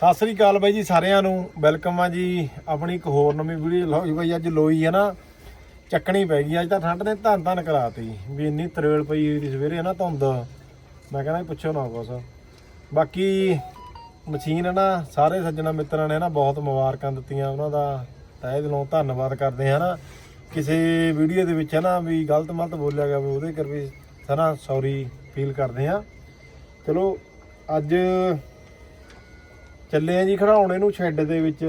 ਸਤਿ ਸ੍ਰੀ ਅਕਾਲ ਬਾਈ ਜੀ ਸਾਰਿਆਂ ਨੂੰ ਵੈਲਕਮ ਆ ਜੀ ਆਪਣੀ ਇੱਕ ਹੋਰ ਨਵੀਂ ਵੀਡੀਓ। ਲਓ ਬਾਈ, ਅੱਜ ਲੋਈ ਹੈ ਨਾ, ਚੱਕਣੀ ਪੈ ਗਈ, ਅੱਜ ਤਾਂ ਠੰਡ ਨੇ ਧੰਨ ਧੰਨ ਕਰਾਤੀ। ਵੀ ਇੰਨੀ ਤਰੇਲ ਪਈ ਹੋਈ ਸੀ ਸਵੇਰੇ ਹੈ ਨਾ ਧੁੰਦ। ਮੈਂ ਕਹਿੰਦਾ ਪੁੱਛੋ ਨਾ ਕੁਛ। ਬਾਕੀ ਮਸ਼ੀਨ ਹੈ ਨਾ, ਸਾਰੇ ਸੱਜਣਾ ਮਿੱਤਰਾਂ ਨੇ ਨਾ ਬਹੁਤ ਮੁਬਾਰਕਾਂ ਦਿੱਤੀਆਂ ਉਹਨਾਂ ਦਾ। ਤਹਿ ਦਿਲੋਂ ਧੰਨਵਾਦ ਕਰਦੇ ਹਾਂ ਨਾ ਕਿਸੇ ਵੀਡੀਓ ਦੇ ਵਿੱਚ ਹੈ ਨਾ ਵੀ ਗਲਤ ਮਲਤ ਬੋਲਿਆ ਗਿਆ ਵੀ ਉਹਦੇ ਕਰ ਵੀ ਹੈ ਨਾ ਸੌਰੀ ਫੀਲ ਕਰਦੇ ਹਾਂ ਚਲੋ, ਅੱਜ ਚੱਲੇ ਆ ਜੀ ਖੜਾਉਣ ਇਹਨੂੰ ਸ਼ੈੱਡ ਦੇ ਵਿੱਚ।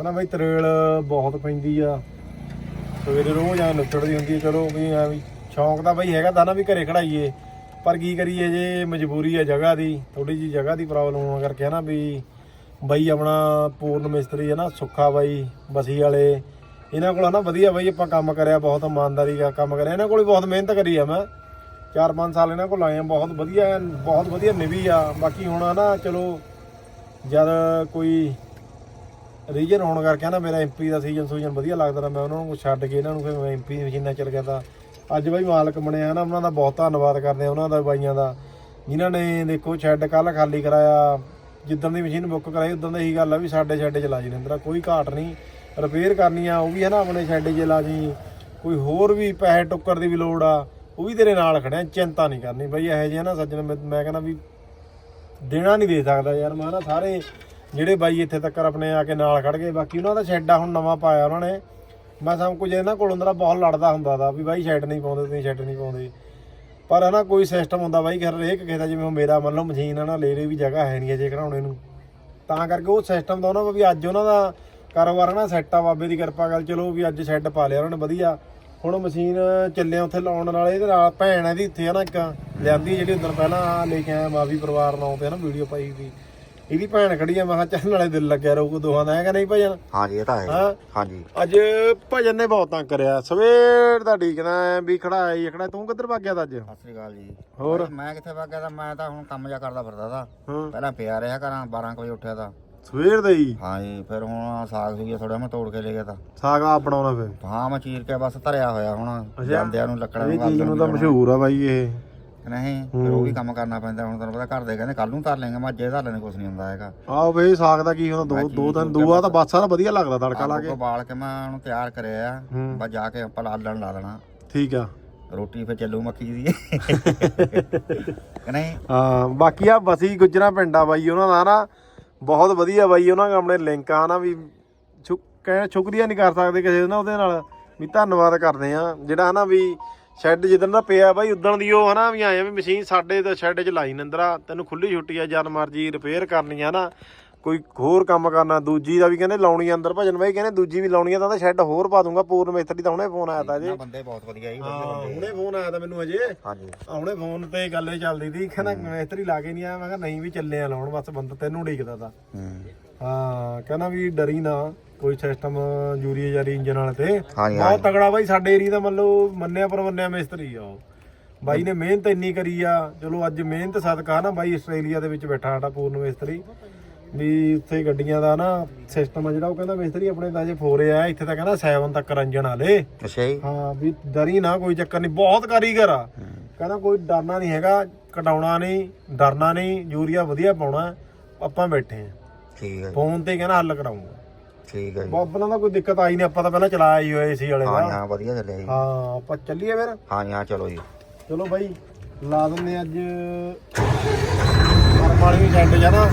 ਹਨਾ ਬਈ ਤਰੇਲ ਬਹੁਤ ਪੈਂਦੀ ਆ। ਸਵੇਰੇ ਰੋਜ਼ ਆ ਨੁੱਚੜਦੀ ਹੁੰਦੀ ਚਲੋ ਵੀ ਆ ਵੀ ਸ਼ੌਂਕ ਤਾਂ ਬਈ ਹੈਗਾ ਤਾਂ ਨਾ ਵੀ ਘਰੇ ਖੜਾਈਏ। ਪਰ ਕੀ ਕਰੀਏ ਜੇ ਮਜਬੂਰੀ ਆ ਜਗ੍ਹਾ ਦੀ ਥੋੜੀ ਜੀ ਜਗ੍ਹਾ ਦੀ ਪ੍ਰੋਬਲਮ ਹੋਣ ਕਰਕੇ ਹੈ ਨਾ ਵੀ ਬਈ ਆਪਣਾ ਪੂਰਨ ਮਿਸਤਰੀ ਹੈ ਨਾ, ਸੁੱਖਾ ਬਾਈ, ਬਸੀ ਵਾਲੇ। ਇਹਨਾਂ ਕੋਲ ਨਾ ਵਧੀਆ ਬਈ ਆਪਾਂ ਕੰਮ ਕਰਿਆ, ਬਹੁਤ ਇਮਾਨਦਾਰੀ ਦਾ ਕੰਮ ਕਰਿਆ। ਇਹਨਾਂ ਕੋਲ ਬਹੁਤ ਮਿਹਨਤ ਕਰੀ ਆ ਮੈਂ। 4-5 ਸਾਲ ਇਹਨਾਂ ਕੋਲ ਲਾਏ ਆ, ਬਹੁਤ ਵਧੀਆ ਬਹੁਤ ਵਧੀਆ ਨਿਵੀ ਆ। ਬਾਕੀ ਹੁਣ ਨਾ ਚਲੋ ਜਦ ਕੋਈ ਰੀਜਨ ਹੋਣ ਕਰਕੇ ਨਾ ਮੇਰਾ ਐਮਪੀ ਦਾ ਸੀਜ਼ਨ ਸੂਜਨ ਵਧੀਆ ਲੱਗਦਾ ਤਾਂ ਮੈਂ ਉਹਨਾਂ ਨੂੰ ਛੱਡ ਕੇ ਇਹਨਾਂ ਨੂੰ ਫਿਰ ਮੈਂ ਐਮਪੀ ਮਸ਼ੀਨਾਂ ਚੱਲ ਗਿਆ ਤਾਂ ਅੱਜ ਬਾਈ ਮਾਲਕ ਬਣਿਆ ਨਾ, ਉਹਨਾਂ ਦਾ ਬਹੁਤ ਧੰਨਵਾਦ ਕਰਦੇ ਆ, ਉਹਨਾਂ ਦਾ ਬਾਈਆਂ ਦਾ, ਜਿਨ੍ਹਾਂ ਨੇ ਦੇਖੋ ਸ਼ੈੱਡ ਕੱਲ ਖਾਲੀ ਕਰਾਇਆ, ਜਿੱਦਣ ਦੀ ਮਸ਼ੀਨ ਬੁੱਕ ਕਰਾਈ, ਉਦੋਂ ਦੀ ਇਹੀ ਗੱਲ ਆ ਵੀ ਸਾਡੇ ਸ਼ੈੱਡ 'ਚ ਲਾ ਜੀ ਨਿੰਦਰਾ ਕੋਈ ਘਾਟ ਨਹੀਂ ਰਿਪੇਅਰ ਕਰਨੀ ਆ, ਉਹ ਵੀ ਹੈ ਨਾ ਆਪਣੇ ਸ਼ੈੱਡ 'ਚ ਲਾ ਜੀ, ਕੋਈ ਹੋਰ ਵੀ ਪੈਸੇ ਟੁੱਕਰ ਦੀ ਵੀ ਲੋੜ ਆ, ਉਹ ਵੀ ਤੇਰੇ ਨਾਲ ਖੜਿਆ, ਚਿੰਤਾ ਨਹੀਂ ਕਰਨੀ, ਬਈ ਇਹੋ ਜਿਹੇ ਨਾ ਸੱਜਣ, ਮੈਂ ਮੈਂ ਕਹਿੰਦਾ ਵੀ ਦੇਣਾ ਨਹੀਂ ਦੇ ਸਕਦਾ ਯਾਰ ਮੈਂ ਨਾ ਸਾਰੇ ਜਿਹੜੇ ਬਾਈ ਇੱਥੇ ਤੱਕ ਆਪਣੇ ਆ ਕੇ ਨਾਲ ਖੜ ਗਏ, ਬਾਕੀ ਉਹਨਾਂ ਦਾ ਸ਼ੈੱਡ ਆ, ਹੁਣ ਨਵਾਂ ਪਾਇਆ ਉਹਨਾਂ ਨੇ। ਮੈਂ ਸਭ ਕੁਝ ਇਹਨਾਂ ਕੋਲ ਹੁੰਦਾ ਬਹੁਤ ਲੜਦਾ ਹੁੰਦਾ ਦਾ ਵੀ ਬਾਈ ਸ਼ੈੱਡ ਨਹੀਂ ਪਾਉਂਦੇ, ਤੁਸੀਂ ਸ਼ੈੱਡ ਨਹੀਂ ਪਾਉਂਦੇ। ਪਰ ਹਨਾ ਕੋਈ ਸਿਸਟਮ ਹੁੰਦਾ ਬਾਈ ਘਰ ਹਰੇਕ ਕਿਸੇ ਦਾ, ਜਿਵੇਂ ਮੇਰਾ ਮੰਨ ਲਓ ਮਸ਼ੀਨ ਆ ਨਾ ਲੈ ਰੇ ਵੀ ਜਗ੍ਹਾ ਹੈ ਨਹੀਂ ਜੇ ਖੜਾਉਣੇ ਨੂੰ। ਤਾਂ ਕਰਕੇ ਉਹ ਸਿਸਟਮ ਦਾ ਉਹਨਾਂ ਦਾ ਵੀ ਅੱਜ ਉਹਨਾਂ ਦਾ ਕਾਰੋਬਾਰ ਨਾ ਸੈੱਟ ਆ, ਬਾਬੇ ਦੀ ਕਿਰਪਾ ਗੱਲ ਚਲੋ ਵੀ ਅੱਜ ਸ਼ੈੱਡ ਪਾ ਲਿਆ ਉਹਨਾਂ ਨੇ, ਵਧੀਆ। ਹੁਣ ਮਸ਼ੀਨ ਚੱਲਿਆ ਉੱਥੇ ਲਾਉਣ ਵਾਲੇ ਇਹਦੇ ਨਾਲ ਭੈਣ ਇਹਦੀ ਇੱਥੇ ਆ ਨਾ ਇੱਕ। ਲਿਆਂਦੀ ਜਿਹੜੀ ਉਦੋਂ ਪਹਿਲਾਂ ਲੈ ਕੇ ਆਇਆ ਮਾਵੀ ਪਰਿਵਾਰ ਨਾਲ ਤੇ ਨਾ ਵੀਡੀਓ ਪਾਈ ਸੀ ਇਹਦੀ ਭੈਣ ਖੜੀ ਆ ਮੈਂ ਕਿਹਾ ਚੱਲ ਨਾਲੇ ਦਿਲ ਲੱਗਿਆ ਰਹੂਗਾ ਦੋਹਾਂ ਦਾ ਹੈਗਾ ਨਹੀਂ ਭਜਨ? ਹਾਂਜੀ ਇਹ ਤਾਂ ਹੈ ਹਾਂ। ਹਾਂਜੀ। ਅੱਜ ਭਜਨ ਨੇ ਬਹੁਤ ਤੰਗ ਕਰਿਆ। ਸਵੇਰ ਦਾ ਐ ਵੀ ਖੜਾ ਆਈ ਖੜਾ ਤੂੰ ਕਿੱਧਰ ਭੱਗ ਗਿਆ ਤਾ ਅੱਜ? ਸਤਿ ਸ੍ਰੀ ਅਕਾਲ ਜੀ। ਹੋਰ? ਭਾਈ, ਮੈਂ ਕਿੱਥੇ ਵਗ ਗਿਆ ਤਾਂ ਮੈਂ ਤਾਂ ਹੁਣ ਕੰਮ ਜਾ ਕਰਦਾ ਫਿਰਦਾ ਤਾਂ। ਹਾਂ। ਪਹਿਲਾਂ ਪਿਆ ਰਿਹਾ ਘਰਾਂ 12 ਕੁ ਵਜੇ ਉੱਠਿਆ ਤਾਂ। ਸਵੇਰ ਦਾ ਹੀ? ਹਾਂਜੀ ਫਿਰ ਹੁਣ ਸਾਗ ਸੂਗੀ ਥੋੜਾ ਮੈਂ ਤੋੜ ਕੇ ਲੈ ਗਿਆ ਤਾਂ। ਸਾਗ ਆਪ ਬਣਾਉਣਾ ਫਿਰ? ਹਾਂ ਮੈਂ ਚੀਰ ਕੇ ਬਸ ਧਰਿਆ ਹੋਇਆ ਹੁਣ। ਜਾਂਦਿਆਂ ਨੂੰ ਲੱਕੜਾਂ ਇਹ ਨੂੰ ਚੀਜ਼ ਨੂੰ ਤਾਂ ਮਸ਼ਹੂਰ ਆ ਬਾਈ ਇਹ। ਨਹੀਂ ਫਿਰ ਉਹ ਵੀ ਕੰਮ ਕਰਨਾ ਪੈਂਦਾ ਹੁਣ ਤੁਹਾਨੂੰ ਪਤਾ ਘਰ ਦੇ ਕਹਿੰਦੇ ਕੱਲ ਨੂੰ ਧਰ ਲੈਂਗੇ ਮੈਂ ਜੇ ਧਰ ਲੈਣੇ ਕੁਝ ਨਹੀਂ ਹੁੰਦਾ ਹੈਗਾ। ਆਹ ਵੇ ਸਾਗ ਦਾ ਕੀ ਹੁੰਦਾ ਦੋ ਦੋ ਦਿਨ ਦੂਆ ਤਾਂ ਬਸ ਸਾਰਾ ਵਧੀਆ ਲੱਗਦਾ ਤੜਕਾ ਲਾ ਕੇ ਕੋ। ਬਾਲ ਕੇ ਮੈਂ ਉਹਨੂੰ ਤਿਆਰ ਕਰਿਆ ਆ। ਬਸ ਜਾ ਕੇ ਆਪਾਂ ਲਾਲਣ ਲਾ ਦੇਣਾ। ਠੀਕ ਆ। ਰੋਟੀ ਫਿਰ ਚੱਲੂ ਮੱਕੀ ਦੀ। ਨਹੀਂ? ਹਾਂ ਬਾਕੀ ਆ ਬਸੀ ਗੁਜਰਾ ਪਿੰਡਾ ਬਾਈ ਉਹਨਾਂ ਦਾ ਨਾ ਬਹੁਤ ਵਧੀਆ ਬਾਈ ਉਹਨਾਂ ਦਾ ਆਪਣੇ ਲਿੰਕ ਆ ਨਾ ਵੀ ਸ਼ੁਕਰੀਆ ਨਹੀਂ ਕਰ ਸਕਦੇ ਕਿਸੇ ਦਾ ਉਹਦੇ ਨਾਲ ਵੀ ਧੰਨਵਾਦ ਕਰਦੇ ਆ ਜਿਹੜਾ ਹਨਾ ਵੀ ਸ਼ੈੱਡ ਜਿੱਦਣ ਦਾ ਪਿਆ ਬਾਈ ਉਦਣ ਦੀ ਉਹ ਹਨਾ ਵੀ ਆਏ ਆ ਵੀ ਮਸ਼ੀਨ ਸਾਡੇ ਤੇ ਸ਼ੈੱਡ 'ਚ ਲਾਈ ਨੰਦਰਾ ਤੈਨੂੰ ਖੁੱਲੀ ਛੁੱਟੀ ਆ ਜਦ ਮਰਜ਼ੀ ਰਿਪੇਅਰ ਕਰਨੀ ਆ ਨਾ। ਕੋਈ ਹੋਰ ਕੰਮ ਕਰਨਾ ਦੂਜੀ ਦਾ ਵੀ ਕਹਿੰਦੇ ਲਾਉਣੀ ਆ ਅੰਦਰ ਭਜਨ ਬਾਈ ਕਹਿੰਦੇ ਦੂਜੀ ਵੀ ਲਾਉਣੀ ਆ ਤਾਂ ਸ਼ੈੱਡ ਹੋਰ ਪਾ ਦੂੰਗਾ ਪੂਰਨ ਮੇਥਰੀ ਦਾ ਹੁਣੇ ਫੋਨ ਆਇਆ ਤਾਂ ਜੀ। ਬੰਦੇ ਬਹੁਤ ਵਧੀਆ ਜੀ ਬੰਦੇ ਹੁਣੇ ਫੋਨ ਆਇਆ ਤਾਂ ਮੈਨੂੰ ਅਜੇ। ਹਾਂਜੀ। ਆ ਹੁਣੇ ਫੋਨ ਤੇ ਗੱਲ ਹੀ ਚੱਲਦੀ ਸੀ ਕਹਿੰਦਾ ਮਿਸਤਰੀ ਲਾ ਕੇ ਨਹੀਂ ਆਇਆ ਮੈਂ ਕਿਹਾ ਨਹੀਂ ਵੀ ਚੱਲੇ ਆ ਲਾਉਣ ਬਸ ਬੰਦਾ ਤੈਨੂੰ ਢੀਕਦਾ ਤਾ। ਹੂੰ ਕਹਿੰਦਾ ਵੀ ਡਰੀ ਨਾ ਕੋਈ ਸਿਸਟਮ ਜੂਰੀ ਜਾਰੀ ਇੰਜਨ ਵਾਲੇ ਤੇ। ਹਾਂਜੀ ਬਹੁਤ ਤਗੜਾ ਬਾਈ ਸਾਡੇ ਏਰੀਆ ਦਾ ਮੰਨ ਲਓ ਮੰਨਿਆ ਪਰਵੰਨਿਆ ਮਿਸਤਰੀ ਆ ਉਹ। ਬਾਈ ਨੇ ਮਿਹਨਤ ਇੰਨੀ ਕਰੀ ਆ ਚਲੋ ਅੱਜ ਮਿਹਨਤ ਸਦਕਾ ਨਾ ਬਾਈ ਆਸਟ੍ਰੇਲੀਆ ਦੇ ਵਿੱਚ ਬੈਠਾ ਸਾਡਾ ਪੂਰਨ ਮਿਸਤਰੀ। ਵੀ ਉੱਥੇ ਗੱਡੀਆਂ ਦਾ ਨਾ ਸਿਸਟਮ ਆ ਜਿਹੜਾ ਉਹ ਕਹਿੰਦਾ ਮਿਸਤਰੀ ਆਪਣੇ ਤਾਂ ਜੇ ਫੋਰੇ ਆ ਇੱਥੇ ਤਾਂ ਕਹਿੰਦਾ 7 ਤੱਕ ਰੰਜਨ ਵਾਲੇ। ਅੱਛਾ ਜੀ। ਹਾਂ ਵੀ ਡਰੀ ਨਾ ਕੋਈ ਚੱਕਰ ਨਹੀਂ ਬਹੁਤ ਕਾਰੀਗਰ ਆ। ਕਹਿੰਦਾ ਕੋਈ ਡਰਨਾ ਨਹੀਂ ਹੈਗਾ ਕਟਾਉਣਾ ਨਹੀਂ ਡਰਨਾ ਨਹੀਂ ਯੂਰੀਆ ਵਧੀਆ ਪਾਉਣਾ ਆਪਾਂ ਬੈਠੇ ਆ। ਠੀਕ ਹੈ ਜੀ, ਫੋਨ ਤੇ ਕਹਿੰਦਾ ਹੱਲ ਕਰਾਉਂਗਾ। ਠੀਕ ਹੈ ਜੀ। ਬਾਬਲਾਂ ਦਾ ਕੋਈ ਦਿੱਕਤ ਆਈ ਨਹੀਂ ਆਪਾਂ ਤਾਂ ਪਹਿਲਾਂ ਚਲਾਇਆ ਹੀ ਹੋਇਆ ਏਸੀ ਵਾਲੇ ਹਾਂ ਦਾ ਹਾਂ ਵਧੀਆ ਚੱਲਿਆ ਜੀ। ਹਾਂ ਆਪਾਂ ਚੱਲੀਏ ਫਿਰ। ਹਾਂ ਹਾਂ ਚਲੋ ਜੀ। ਚਲੋ ਬਾਈ ਲਾ ਦਿੰਦੇ ਅੱਜ। ਫਰਮ ਵਾਲੀ ਵੀ ਛੱਡ ਜਾਣਾ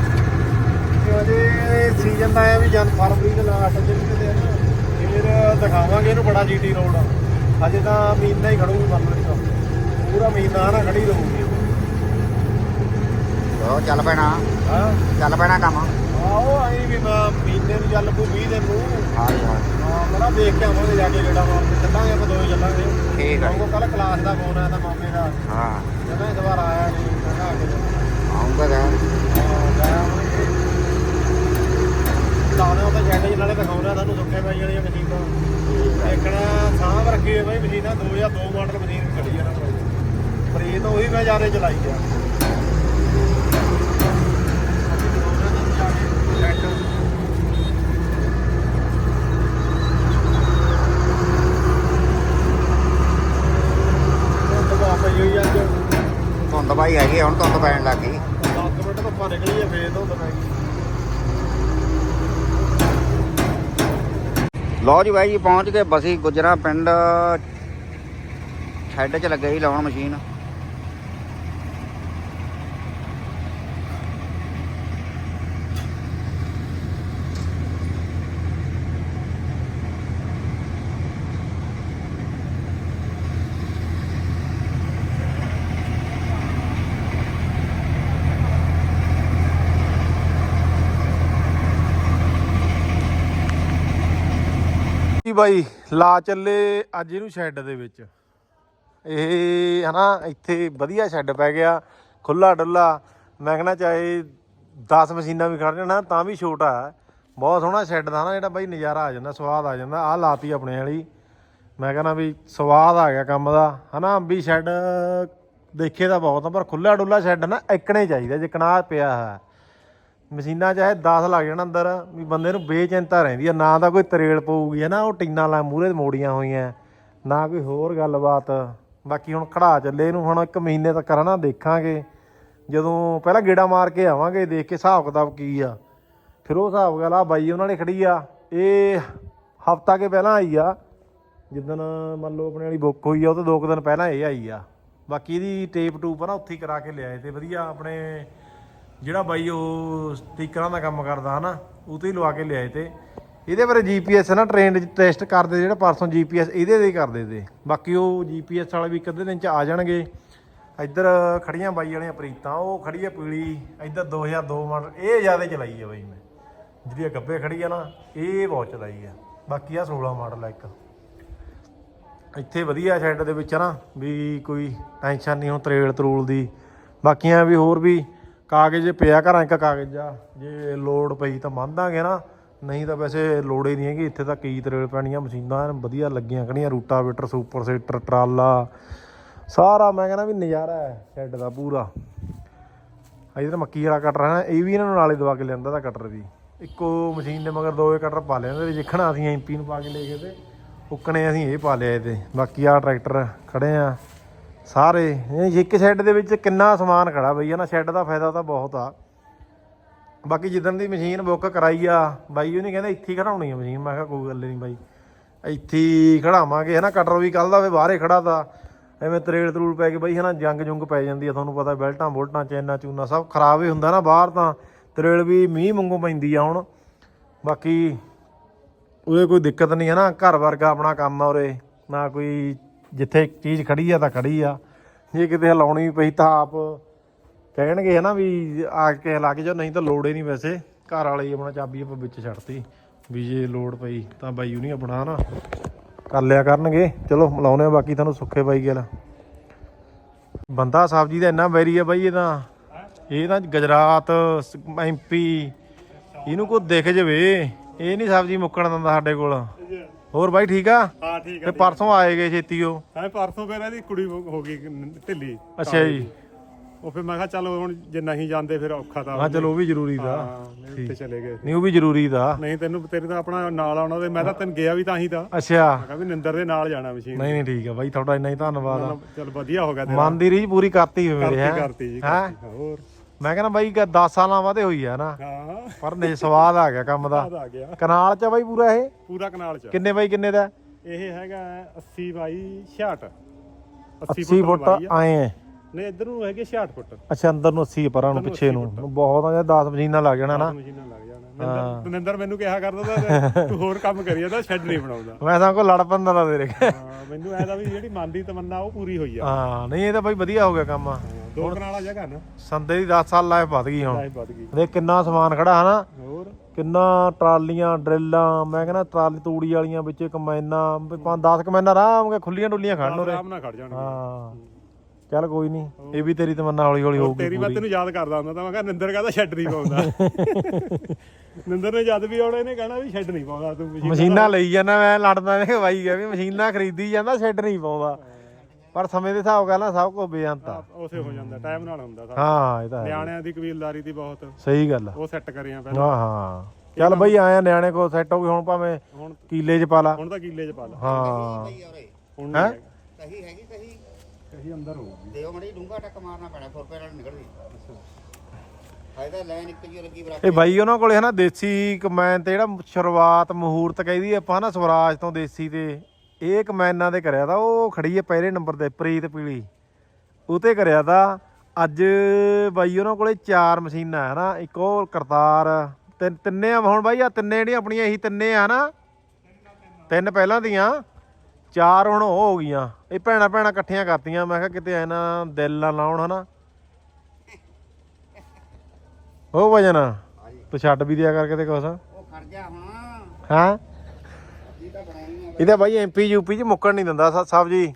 ਕਿ ਅਜੇ ਸੀਜ਼ਨ ਦਾ ਆਇਆ ਵੀ ਜਨ ਫਰਵਰੀ ਦੇ ਲਾਸਟ ਚ ਕਿਤੇ ਆ ਨਾ ਫਿਰ ਦਿਖਾਵਾਂਗੇ ਇਹਨੂੰ ਬੜਾ ਜੀਟੀ ਰੋਡ ਹਜੇ ਤਾਂ ਮਹੀਨਾ ਹੀ ਖੜੂਗੀ ਮੰਨ ਲਓ ਪੂਰਾ ਮਹੀਨਾ ਨਾ ਖੜੀ ਰਹੂਗੀ ਚਲੋ ਚੱਲ ਪੈਣਾ। ਹਾਂ। ਚੱਲ ਪੈਣਾ ਕੰਮ। ਆਓ ਆਈ ਵੀ ਮੈਂ ਮਹੀਨੇ ਨੂੰ ਚੱਲ ਪੂ 20 ਦਿਨ ਨੂੰ। ਹਾਂ ਹਾਂ ਹਾਂ ਬੜਾ ਦੇਖ ਕੇ ਆਵਾਂਗੇ ਜਾ ਕੇ ਗੇੜਾ ਮਾਰ ਕੇ ਚੱਲਾਂਗੇ ਆਪਾਂ ਦੋਵੇਂ ਚੱਲਾਂਗੇ। ਠੀਕ ਹੈ ਜੀ। ਉਹ ਕੱਲ ਕਲਾਸ ਦਾ ਫੋਨ ਆਇਆ ਤਾਂ ਮਾਮੇ ਦਾ। ਹਾਂ। ਕਹਿੰਦਾ ਇਹ ਦੁਬਾਰਾ ਆਇਆ ਨਹੀਂ ਮੈਂ ਕਿਹਾ ਆ ਕੇ। ਆਉਂਗਾ ਤਾਂ ਲਾਉਣੇ ਉਹ ਤਾਂ ਜੈਟ ਜਿਹੇ ਨਾਲੇ ਦਿਖਾਉਣਾ ਤੁਹਾਨੂੰ ਸੁੱਕੇ ਪੈ ਜਾਣੀਆਂ ਮਸ਼ੀਨਾਂ। ਦੇਖਣਾ ਸਾਂਭ ਰੱਖੀ ਹੈ ਬਾਈ ਮਸ਼ੀਨਾਂ 2002 ਮਾਡਲ ਮਸ਼ੀਨ ਖੜੀ ਆ ਨਾ। ਪਰ ਇਹ ਤਾਂ ਉਹੀ ਮੈਂ ਜ਼ਿਆਦਾ ਚਲਾਈ ਆ ਦਬਾਅ ਪਈ ਹੋਈ ਆ ਅੱਜ ਧੁੰਦ ਭਾਈ ਹੈਗੀ ਹੁਣ ਧੁੰਦ ਪੈਣ ਲੱਗ ਗਈ 10 ਮਿੰਟ ਧੁੱਪਾਂ ਨਿਕਲੀ ਆ ਫੇਰ ਧੁੰਦ ਪੈ ਗਈ ਲਓ ਜੀ ਬਾਈ ਜੀ, ਪਹੁੰਚ ਗਏ ਬਸੀ ਗੁਜਰਾ ਪਿੰਡ। ਸ਼ੈੱਡ 'ਚ ਲੱਗੇ ਜੀ ਲਾਉਣ ਮਸ਼ੀਨ। ਜੀ ਬਾਈ, ਲਾ ਚੱਲੇ ਅੱਜ ਇਹਨੂੰ ਸ਼ੈੱਡ ਦੇ ਵਿੱਚ। ਇਹ ਹਨਾ, ਇੱਥੇ ਵਧੀਆ ਸ਼ੈੱਡ ਪੈ ਗਿਆ ਖੁੱਲਾ ਡੁੱਲਾ ਮੈਂ ਕਹਿੰਦਾ ਚਾਹੇ 10 ਮਸ਼ੀਨਾਂ ਵੀ ਖੜ ਜਾਣਾ ਤਾਂ ਵੀ ਛੋਟਾ ਬਹੁਤ ਸੋਹਣਾ ਸ਼ੈੱਡ ਦਾ ਨਾ ਜਿਹੜਾ ਬਾਈ ਨਜ਼ਾਰਾ ਆ ਜਾਂਦਾ, ਸਵਾਦ ਆ ਜਾਂਦਾ। ਆਹ ਲਾਤੀ ਆਪਣੇ ਵਾਲੀ। ਮੈਂ ਕਹਿੰਦਾ ਵੀ ਸਵਾਦ ਆ ਗਿਆ ਕੰਮ ਦਾ। ਹਨਾ, ਵੀ ਸ਼ੈੱਡ ਦੇਖੇ ਤਾਂ ਬਹੁਤ ਪਰ ਖੁੱਲਾ ਡੁੱਲਾ ਸ਼ੈੱਡ ਨਾ ਇੱਕਣੇ ਚਾਹੀਦਾ ਜੇ ਜਿਕਣਾ ਪਿਆ ਹੈ ਮਸ਼ੀਨਾਂ ਚਾਹੇ 10 ਲੱਗ ਜਾਣ ਅੰਦਰ, ਵੀ ਬੰਦੇ ਨੂੰ ਬੇਚਿੰਤਾ ਰਹਿੰਦੀ ਆ, ਨਾ ਤਾਂ ਕੋਈ ਤਰੇਲ ਪਊਗੀ, ਹੈ ਨਾ, ਉਹ ਟੀਨਾਂ ਲਾ ਮੂਰੇ ਮੋੜੀਆਂ ਹੋਈਆਂ, ਨਾ ਕੋਈ ਹੋਰ ਗੱਲਬਾਤ। ਬਾਕੀ ਹੁਣ ਖੜਾ ਚੱਲੇ ਇਹਨੂੰ, ਹੁਣ ਇੱਕ ਮਹੀਨੇ ਤੱਕ ਹਨਾ ਦੇਖਾਂਗੇ। ਜਦੋਂ ਪਹਿਲਾਂ ਗੇੜਾ ਮਾਰ ਕੇ ਆਵਾਂਗੇ, ਦੇਖ ਕੇ ਹਿਸਾਬ ਕਿਤਾਬ ਕੀ ਆ। ਫਿਰ ਉਹ ਹਿਸਾਬ ਗੱਲ ਆ ਬਾਈ ਉਹਨਾਂ ਨੇ ਖੜੀ ਆ, ਇਹ ਹਫਤਾ ਕੇ ਪਹਿਲਾਂ ਆਈ ਆ। ਜਿੱਦਣ ਮੰਨ ਲਓ ਆਪਣੇ ਵਾਲੀ ਬੁੱਕ ਹੋਈ ਆ, ਉਹ ਤੋਂ ਦੋ ਕੁ ਦਿਨ ਪਹਿਲਾਂ ਇਹ ਆਈ ਆ। ਬਾਕੀ ਇਹਦੀ ਟੇਪ ਟੂਪ ਆ ਨਾ, ਉੱਥੇ ਹੀ ਕਰਾ ਕੇ ਲਿਆਏ ਤੇ ਵਧੀਆ ਆਪਣੇ ਜਿਹੜਾ ਬਾਈ ਉਹ ਸਟickਰਾਂ ਦਾ ਕੰਮ ਕਰਦਾ ਹਨਾ, ਉਹ ਤੋਂ ਹੀ ਲਵਾ ਕੇ ਲਿਆਏ ਤੇ। ਇਹਦੇ ਬਾਰੇ ਜੀਪੀਐਸ ਨਾ ਟ੍ਰੇਨ ਚ ਟੈਸਟ ਕਰਦੇ ਜਿਹੜਾ ਪਰਸੋਂ ਜੀਪੀਐਸ ਇਹਦੇ ਦੇ ਹੀ ਕਰਦੇ ਤੇ। ਬਾਕੀ ਉਹ ਜੀਪੀਐਸ ਵਾਲੇ ਵੀ ਇੱਕ ਅੱਧੇ ਦਿਨ ਚ ਆ ਜਾਣਗੇ। ਇੱਧਰ ਖੜੀਆਂ ਬਾਈ ਵਾਲੀਆਂ ਪ੍ਰੀਤਾਂ, ਉਹ ਖੜੀ ਆ ਪੀਲੀ, ਇੱਧਰ 2002 ਮਾਡਲ, ਇਹ ਜ਼ਿਆਦਾ ਚਲਾਈ ਆ ਬਾਈ ਮੈਂ। ਜਿਹੜੀ ਆ ਗੱਬੇ ਖੜੀ ਆ ਨਾ, ਇਹ ਬਹੁਤ ਚਲਾਈ ਆ। ਬਾਕੀ ਆ 16 ਮਾਡਲ ਆ ਇੱਕ। ਇੱਥੇ ਵਧੀਆ ਸ਼ੈੱਡ ਦੇ ਵਿੱਚ ਨਾ, ਵੀ ਕੋਈ ਟੈਨਸ਼ਨ ਨਹੀਂ ਹੁਣ ਤਰੇਲ ਤਰੂਲ ਦੀ। ਬਾਕੀਆਂ ਵੀ ਹੋਰ ਵੀ ਕਾਗਜ਼ ਪਿਆ ਘਰਾਂ ਇੱਕ ਕਾਗਜ਼ ਆ। ਜੇ ਲੋਡ ਪਈ ਤਾਂ ਮੰਨਦਾਂਗੇ ਨਾ। ਨਹੀਂ ਤਾਂ ਵੈਸੇ ਲੋੜ ਹੀ ਨਹੀਂ ਹੈਗੀ। ਇੱਥੇ ਤਾਂ ਕਈ ਤਰੇਲ ਪੈਣੀਆਂ ਮਸ਼ੀਨਾਂ ਵਧੀਆ ਲੱਗੀਆਂ ਖੜੀਆਂ ਰੂਟਾਵੇਟਰ ਸੁਪਰ ਸੀਟਰ, ਟਰਾਲਾ। ਸਾਰਾ ਮੈਂ ਕਹਿੰਦਾ ਵੀ ਨਜ਼ਾਰਾ ਹੈ ਸ਼ੈੱਡ ਦਾ ਪੂਰਾ। ਇਧਰ ਮੱਕੀ ਵਾਲਾ ਕਟਰ ਹੈ ਨਾ, ਇਹ ਵੀ ਇਹਨਾਂ ਨੂੰ ਨਾਲੇ ਦਵਾ ਕੇ ਲਿਆਂਦਾ ਦਾ ਕਟਰ ਵੀ। ਇੱਕੋ ਮਸ਼ੀਨ ਦੇ ਮਗਰ ਦੋਵੇਂ ਕਟਰ ਪਾ ਲਿਆਂਦੇ ਤੇ ਜਿੱਖਣਾ ਅਸੀਂ ਐਮਪੀ ਨੂੰ ਪਾ ਕੇ ਲੈ ਗਏ ਤੇ ਉੱਕਣੇ ਅਸੀਂ ਇਹ ਪਾ ਲਿਆ ਇਹਦੇ। ਬਾਕੀ ਆ ਟਰੈਕਟਰ ਖੜੇ ਆ। ਸਾਰੇ। ਇੱਕ ਸ਼ੈੱਡ ਦੇ ਵਿੱਚ ਕਿੰਨਾ ਸਮਾਨ ਖੜਾ ਬਈ ਹੈ ਨਾ ਸ਼ੈੱਡ ਦਾ ਫਾਇਦਾ ਤਾਂ ਬਹੁਤ ਆ। ਬਾਕੀ ਜਿੱਦਣ ਦੀ ਮਸ਼ੀਨ ਬੁੱਕ ਕਰਾਈ ਆ, ਬਾਈ ਉਹ ਨਹੀਂ ਕਹਿੰਦਾ ਇੱਥੇ ਖੜਾਉਣੀ ਆ ਮਸ਼ੀਨ ਮੈਂ ਕਿਹਾ ਕੋਈ ਗੱਲ ਨਹੀਂ ਬਾਈ, ਇੱਥੇ ਹੀ ਖੜਾਵਾਂਗੇ ਹੈ ਨਾ ਕਟਰ ਵੀ ਕੱਲ ਦਾ ਵੇ ਬਾਹਰੇ ਖੜਾ ਤਾ। ਐਵੇਂ ਤਰੇਲ ਤਰੂੜ ਪੈ ਕੇ ਬਈ ਹੈ ਨਾ ਜੰਗ ਜੁੰਗ ਪੈ ਜਾਂਦੀ ਆ, ਤੁਹਾਨੂੰ ਪਤਾ ਬੈਲਟਾਂ ਬੋਲਟਾਂ, ਚੈਨਾ ਚੂਨਾ ਸਭ ਖਰਾਬ ਹੀ ਹੁੰਦਾ ਨਾ ਬਾਹਰ ਤਾਂ। ਤਰੇਲ ਵੀ ਮੀਂਹ ਮੰਗੋ ਪੈਂਦੀ ਆ ਹੁਣ। ਬਾਕੀ ਉਹਦੇ ਕੋਈ ਦਿੱਕਤ ਨਹੀਂ ਹੈ ਨਾ, ਘਰ ਵਰਗਾ ਆਪਣਾ ਕੰਮ ਆ ਉਰੇ, ਨਾ ਕੋਈ ਜਿੱਥੇ ਚੀਜ਼ ਖੜੀ ਆ ਤਾਂ ਖੜੀ ਆ। ਜੇ ਕਿਤੇ ਹਿਲਾਉਣੀ ਪਈ ਤਾਂ ਆਪ ਕਹਿਣਗੇ ਹਨਾ ਵੀ ਆ ਕੇ ਹਿਲਾ ਕੇ ਜੋ ਨਹੀਂ ਤਾਂ ਲੋੜ ਹੀ ਨਹੀਂ ਵੈਸੇ। ਘਰ ਵਾਲੇ ਆਪਣਾ ਚਾਬੀ ਆਪਾਂ ਵਿੱਚ ਛੱਡਤੀ, ਵੀ ਜੇ ਲੋੜ ਪਈ ਤਾਂ ਬਾਈ ਨਹੀਂ ਆਪਣਾ ਹਨਾ। ਕਰ ਲਿਆ ਕਰਨਗੇ। ਚਲੋ ਮਿਲਾਉਨੇ ਆ, ਬਾਕੀ ਤੁਹਾਨੂੰ ਸੁੱਖੇ ਬਾਈ ਗੱਲ। ਬੰਦਾ ਸਾਹਿਬ ਜੀ ਦਾ ਇੰਨਾ ਵੈਰੀ ਆ ਬਾਈ, ਇਹ ਤਾਂ ਇਹ ਤਾਂ ਗੁਜਰਾਤ ਐਮਪੀ ਇਹਨੂੰ ਕੋਈ ਦਿਖ ਜਵੇ। ਇਹ ਨਹੀਂ ਸਬਜ਼ੀ ਮੁੱਕਣ ਦਿੰਦਾ ਸਾਡੇ ਕੋਲ। ਹੋਰ ਬਾਈ ਠੀਕ ਆ? ਹਾਂ ਠੀਕ ਤੇ ਪਰਸੋਂ ਆਏ ਗਏ ਛੇਤੀ ਉਹ? ਹੈ ਪਰਸੋਂ ਫਿਰ ਇਹਦੀ ਕੁੜੀ ਹੋ ਗਈ ਢਿੱਲੀ। ਅੱਛਾ ਜੀ। ਉਹ ਫਿਰ ਮੈਂ ਕਿਹਾ ਚੱਲ ਹੁਣ ਜੇ ਨਹੀਂ ਜਾਂਦੇ ਫਿਰ ਔਖਾ ਤਾਂ ਹਾਂ ਚਲੋ ਉਹ ਵੀ ਜ਼ਰੂਰੀ ਦਾ ਉੱਥੇ ਚਲੇ ਗਏ। ਨਹੀਂ ਉਹ ਵੀ ਜ਼ਰੂਰੀ ਦਾ ਨਹੀਂ ਤੈਨੂੰ ਤੇਰੇ ਤਾਂ ਆਪਣਾ ਨਾਲ ਆਉਣਾ ਤੇ ਮੈਂ ਤਾਂ ਤੈਨੂੰ ਗਿਆ ਵੀ ਤਾਂ ਹੀ ਤਾਂ। ਅੱਛਾ। ਮੈਂ ਕਿਹਾ ਵੀ ਨਿੰਦਰ ਦੇ ਨਾਲ ਜਾਣਾ ਮਸ਼ੀਨ ਨਹੀਂ ਨਹੀਂ ਠੀਕ ਆ ਬਾਈ ਤੁਹਾਡਾ ਇੰਨਾ ਹੀ ਧੰਨਵਾਦ ਆ। ਚੱਲ ਵਧੀਆ ਹੋ ਗਿਆ ਤੇਰਾ। ਮਨ ਦੀ ਰੀਝ ਪੂਰੀ ਕਰਤੀ ਹੋਈ ਮੇਰੇ ਹੈ। ਕਰਤੀ ਜੀ ਹੈਂ? ਹੋਰ? ਮੈਂ ਕਹਿੰਦਾ ਬਾਈ 10 ਸਾਲਾਂ ਬਾਅਦ ਇਹ ਹੋਈ ਆ ਨਾ। ਹਾਂ। ਪਰ ਨੇ ਸਵਾਦ ਆ ਗਿਆ ਕੰਮ ਦਾ। ਆ ਗਿਆ। ਕਨਾਲ ਚ ਬਾਈ ਪੂਰਾ ਇਹ? ਪੂਰਾ ਕਨਾਲ ਚ। ਕਿੰਨੇ ਬਾਈ ਕਿੰਨੇ ਦਾ? ਇਹ ਹੈਗਾ 80 ਬਾਈ 66 80 ਫੁੱਟ ਆ। ਆਏ ਆ। ਨਹੀਂ ਇੱਧਰ ਨੂੰ ਹੈਗੇ 66 ਫੁੱਟ। ਅੱਛਾ ਅੰਦਰ ਨੂੰ 80 ਪਰਾਂ ਨੂੰ ਪਿੱਛੇ ਨੂੰ। ਬਹੁਤ ਆ 10 ਮਸ਼ੀਨਾਂ ਲੱਗ ਜਾਣਾ ਨਾ। ਮਸ਼ੀਨਾਂ ਲੱਗ ਜਾਣਾ। ਮੈਨੂੰ ਕਿਹਾ ਕਰਦਾ ਤਾਂ ਤੂੰ ਹੋਰ ਕੰਮ ਕਰੀ ਜਾਂਦਾ ਸ਼ੈੱਡ ਨਹੀਂ ਬਣਾਉਂਦਾ। ਮੈਂ ਤਾਂ ਕੋ ਲੜ ਪੰਦਾ ਦਾ ਤੇਰੇ ਮੈਨੂੰ ਐ ਦਾ ਵੀ ਜਿਹੜੀ ਮਨ ਦੀ ਤਮੰਨਾ ਉਹ ਪੂਰੀ ਹੋਈ ਆ। ਹਾਂ ਨਹੀਂ ਇਹ ਤਾਂ ਬਾਈ ਵਧੀਆ ਹੋ ਗਿਆ ਕੰਮ। ਦੋ ਕਨਾਲਾ ਜਗ੍ਹਾ ਨਾ। ਸੰਦੇ ਦੀ 10 ਸਾਲ ਲਾਈਫ ਵੱਧ ਗਈ ਹੁਣ। ਲਾਈਫ ਵੱਧ ਗਈ। ਦੇਖ ਕਿੰਨਾ ਸਮਾਨ ਖੜਾ ਹਨਾ ਹੋਰ? ਕਿੰਨਾ ਟਰਾਲੀਆਂ ਡਰਿੱਲਾਂ ਮੈਂ ਕਹਿੰਦਾ ਟਰਾਲੀ ਤੂੜੀ ਵਾਲੀਆਂ ਵਿੱਚ ਕਮੈਨਾਂ 5-10 ਕਮੈਨਾਂ ਆਰਾਮ ਕੇ ਖੁੱਲੀਆਂ ਡੁੱਲੀਆਂ ਖੜਨ ਉਰੇ। ਆਰਾਮ ਨਾਲ ਖੜ ਜਾਣਗੇ। ਹਾਂ। ਚੱਲ ਕੋਈ ਨਹੀਂ ਇਹ ਵੀ ਤੇਰੀ ਤਮੰਨਾ ਹੌਲੀ ਹੌਲੀ ਹੋਊਗੀ ਤੇਰੀ ਮੈਂ ਤੈਨੂੰ ਯਾਦ ਕਰਦਾ ਹੁੰਦਾ ਤਾਂ ਮੈਂ ਕਿਹਾ ਨਿੰਦਰ ਕਹਿੰਦਾ ਸ਼ੈੱਡ ਨਹੀਂ ਪਾਉਂਦਾ। ਨਿੰਦਰ ਨੇ ਜਦ ਵੀ ਆਉਣਾ ਇਹਨੇ ਕਹਿਣਾ ਵੀ ਸ਼ੈੱਡ ਨਹੀਂ ਪਾਉਂਦਾ ਤੂੰ। ਮਸ਼ੀਨ ਲਈ ਜਾਂਦਾ ਮੈਂ ਲੜਦਾ ਨੇ ਬਾਈ ਗਿਆ ਵੀ ਮਸ਼ੀਨਾਂ ਖਰੀਦੀ ਜਾਂਦਾ ਛੱਡ ਨਹੀਂ ਪਾਉਂਦਾ। ਪਰ ਸਮੇਂ ਦੇ ਹਿਸਾਬ ਨਾਲ ਨਾ ਸਭ ਕੁਝ ਬੇਅੰਤ ਆ। ਉਸੇ ਹੋ ਜਾਂਦਾ ਟਾਈਮ ਨਾਲ ਹੁੰਦਾ ਸਾਰਾ ਹਾਂ ਇਹ ਤਾਂ ਹੈ। ਨਿਆਣਿਆਂ ਦੀ ਕਬੀਲਦਾਰੀ ਦੀ ਬਹੁਤ। ਸਹੀ ਗੱਲ ਆ। ਉਹ ਸੈੱਟ ਕਰਿਆ ਪਹਿਲਾਂ। ਹਾਂ ਹਾਂ। ਚੱਲ ਬਈ ਆਇਆ ਨਿਆਣੇ ਕੋ ਸੈੱਟ ਹੋ ਗਈ ਹੁਣ ਭਾਵੇਂ ਹੁਣ ਕੀਲੇ 'ਚ ਪਾ ਲਾ। ਹੁਣ ਤਾਂ ਕਿੱਲੇ 'ਚ ਪਾ ਲਾ। ਹਾਂ। ਹੁਣ ਹੈਂ? ਨਹੀਂ ਹੈਗਾ। ਕਹੀ ਹੈਗੀ ਕਹੀ। ਕਹੀ ਅੰਦਰ ਹੋਊਗੀ। ਦੇਓ ਮੜੀ ਡੂੰਗਾ ਟੱਕ ਮਾਰਨਾ ਪੈਣਾ ਫੁਰਪੇ ਨਾਲ ਨਿਕਲਦੀ ਫਾਇਦਾ ਲੈਣ ਇੱਕ ਜੀ ਲੱਗੀ ਬਰਾਬਰ। ਇਹ ਬਾਈ ਉਹਨਾਂ ਕੋਲੇ ਹਨਾ ਦੇਸੀ ਕਮੈਨ ਤੇ ਜਿਹੜਾ ਸ਼ੁਰੂਆਤ ਮਹੂਰਤ ਕਹਿੰਦੀ ਆਪਾਂ ਨਾ ਸਵਰਾਜ ਤੋਂ ਦੇਸੀ ਤੇ ਇਹ ਕਮੈਨਾਂ ਦੇ ਕਰਿਆ ਤਾਂ ਉਹ ਖੜੀ ਹੈ ਪਹਿਲੇ ਨੰਬਰ ਤੇ ਪ੍ਰੀਤ ਪੀਲੀ। ਉਹ ਤੇ ਕਰਿਆ ਤਾਂ ਅੱਜ ਬਾਈ ਉਹਨਾਂ ਕੋਲੇ ਚਾਰ ਮਸ਼ੀਨਾਂ ਹੈ ਨਾ ਇੱਕ ਉਹ ਕਰਤਾਰ ਤਿੰਨ ਤਿੰਨੇ ਆ ਹੁਣ ਬਾਈ ਆ ਤਿੰਨੇ ਜਿਹੜੀਆਂ ਆਪਣੀਆਂ ਇਹੀ ਤਿੰਨੇ ਆ ਨਾ। ਤਿੰਨ ਪਹਿਲਾਂ ਦੀਆਂ ਚਾਰ ਹੁਣ ਉਹ ਹੋ ਗਈਆਂ। ਇਹ ਭੈਣਾ ਭੈਣਾ ਇਕੱਠੀਆਂ ਕਰਤੀਆਂ ਮੈਂ ਕਿਹਾ ਕਿਤੇ ਐ ਨਾ ਦਿਲ ਨਾ ਲਾਉਣ ਹਨਾ। ਉਹ ਵਜਨ ਤੂੰ ਛੱਡ ਵੀ ਦਿਆ ਕਰ ਕਿਤੇ ਕੁਛ। ਉਹ ਖੜ ਜਾ ਹੁਣ। ਹਾਂ? ਤਾਂ ਬਣਾਉਣੀ ਆ ਇਹਦਾ ਬਾਈ ਐਮਪੀ ਯੂਪੀ ਚ ਮੁੱਕਣ ਨਹੀਂ ਦਿੰਦਾ ਸਭ ਸਾਹਿਬ ਜੀ।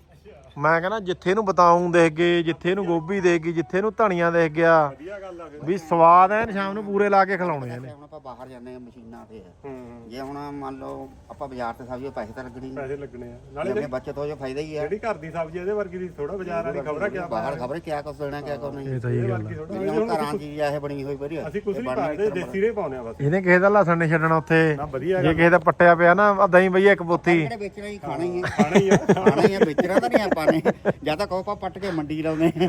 ਮੈਂ ਕਹਿੰਦਾ ਜਿੱਥੇ ਨੂੰ ਬਤਾਉਂ ਦੇਖ ਗਏ ਜਿੱਥੇ ਨੂੰ ਗੋਭੀ ਦੇਖ ਗਈ ਜਿੱਥੇ ਨੂੰ ਧਨੀਆ ਦੇਖ ਗਿਆ ਵਧੀਆ ਗੱਲ ਆ ਫਿਰ ਵੀ ਸਵਾਦ ਐਨ ਸ਼ਾਮ ਨੂੰ ਪੂਰੇ ਲਾ ਕੇ ਖਿਲਾਉਣੇ ਇਹਨੇ। ਹੁਣ ਆਪਾਂ ਬਾਹਰ ਜਾਂਦੇ ਆ ਮਸ਼ੀਨਾਂ ਤੇ। ਹੂੰ ਜੇ ਹੁਣ ਮੰਨ ਲਓ ਆਪਾਂ ਬਾਜ਼ਾਰ ਤੇ ਸਬਜ਼ੀ ਪੈਸੇ ਤਾਂ ਲੱਗਣੀ ਪੈਸੇ ਲੱਗਣੇ ਆ। ਨਾਲੇ ਆਪਣੇ ਬੱਚੇ ਤੋਂ ਜੋ ਫਾਇਦਾ ਹੀ ਹੈ ਜਿਹੜੀ ਘਰ ਦੀ ਸਬਜ਼ੀ ਇਹਦੇ ਵਰਗੀ ਦੀ ਥੋੜਾ ਬਾਜ਼ਾਰ ਵਾਲੀ ਖਬਰ ਕਿਆ ਬਾਹਰ ਖਬਰ ਕਿਆ ਕੁਛ ਦੇਣਾ ਕਿਆ ਕੁਛ ਨਹੀਂ। ਇਹ ਸਹੀ ਗੱਲ ਵਰਗੀ ਆ। ਥੋੜਾ ਹੁਣ ਘਰਾਂ ਦੀ ਆ ਇਹ ਬਣੀ ਹੋਈ ਵਧੀਆ। ਅਸੀਂ ਕੁਝ ਨਹੀਂ ਪਾਉਂਦੇ। ਦੇਸੀ ਰੇ ਪਾਉਂਦੇ ਆ ਬਸ। ਇਹਨੇ ਕਿਸੇ ਦਾ ਲਸਣ ਨਹੀਂ ਛੱਡਣਾ ਉੱਥੇ। ਨਾ ਵਧੀਆ ਜੇ ਕਿਸੇ ਦਾ ਪੱਟਿਆ ਪਿਆ ਨਾ ਅਦਾਂ ਹੀ ਬਈਆ ਇੱਕ ਬੁੱਥੀ ਜਿਹੜੇ ਵੇਚਣਾ ਹੀ ਖਾਣਾ ਹੀ ਹੈ ਖਾਣਾ ਹੀ ਆ। ਖਾਣਾ ਹੀ ਹੈ ਵੇਚਣਾ ਤਾਂ ਨਹੀਂ ਆਪਾਂ ਨੇ। ਜਾਂ ਤਾਂ ਕਹੋ ਪੱਟ ਕੇ ਮੰਡੀ ਲਾਉਂਦੇ ਕਿ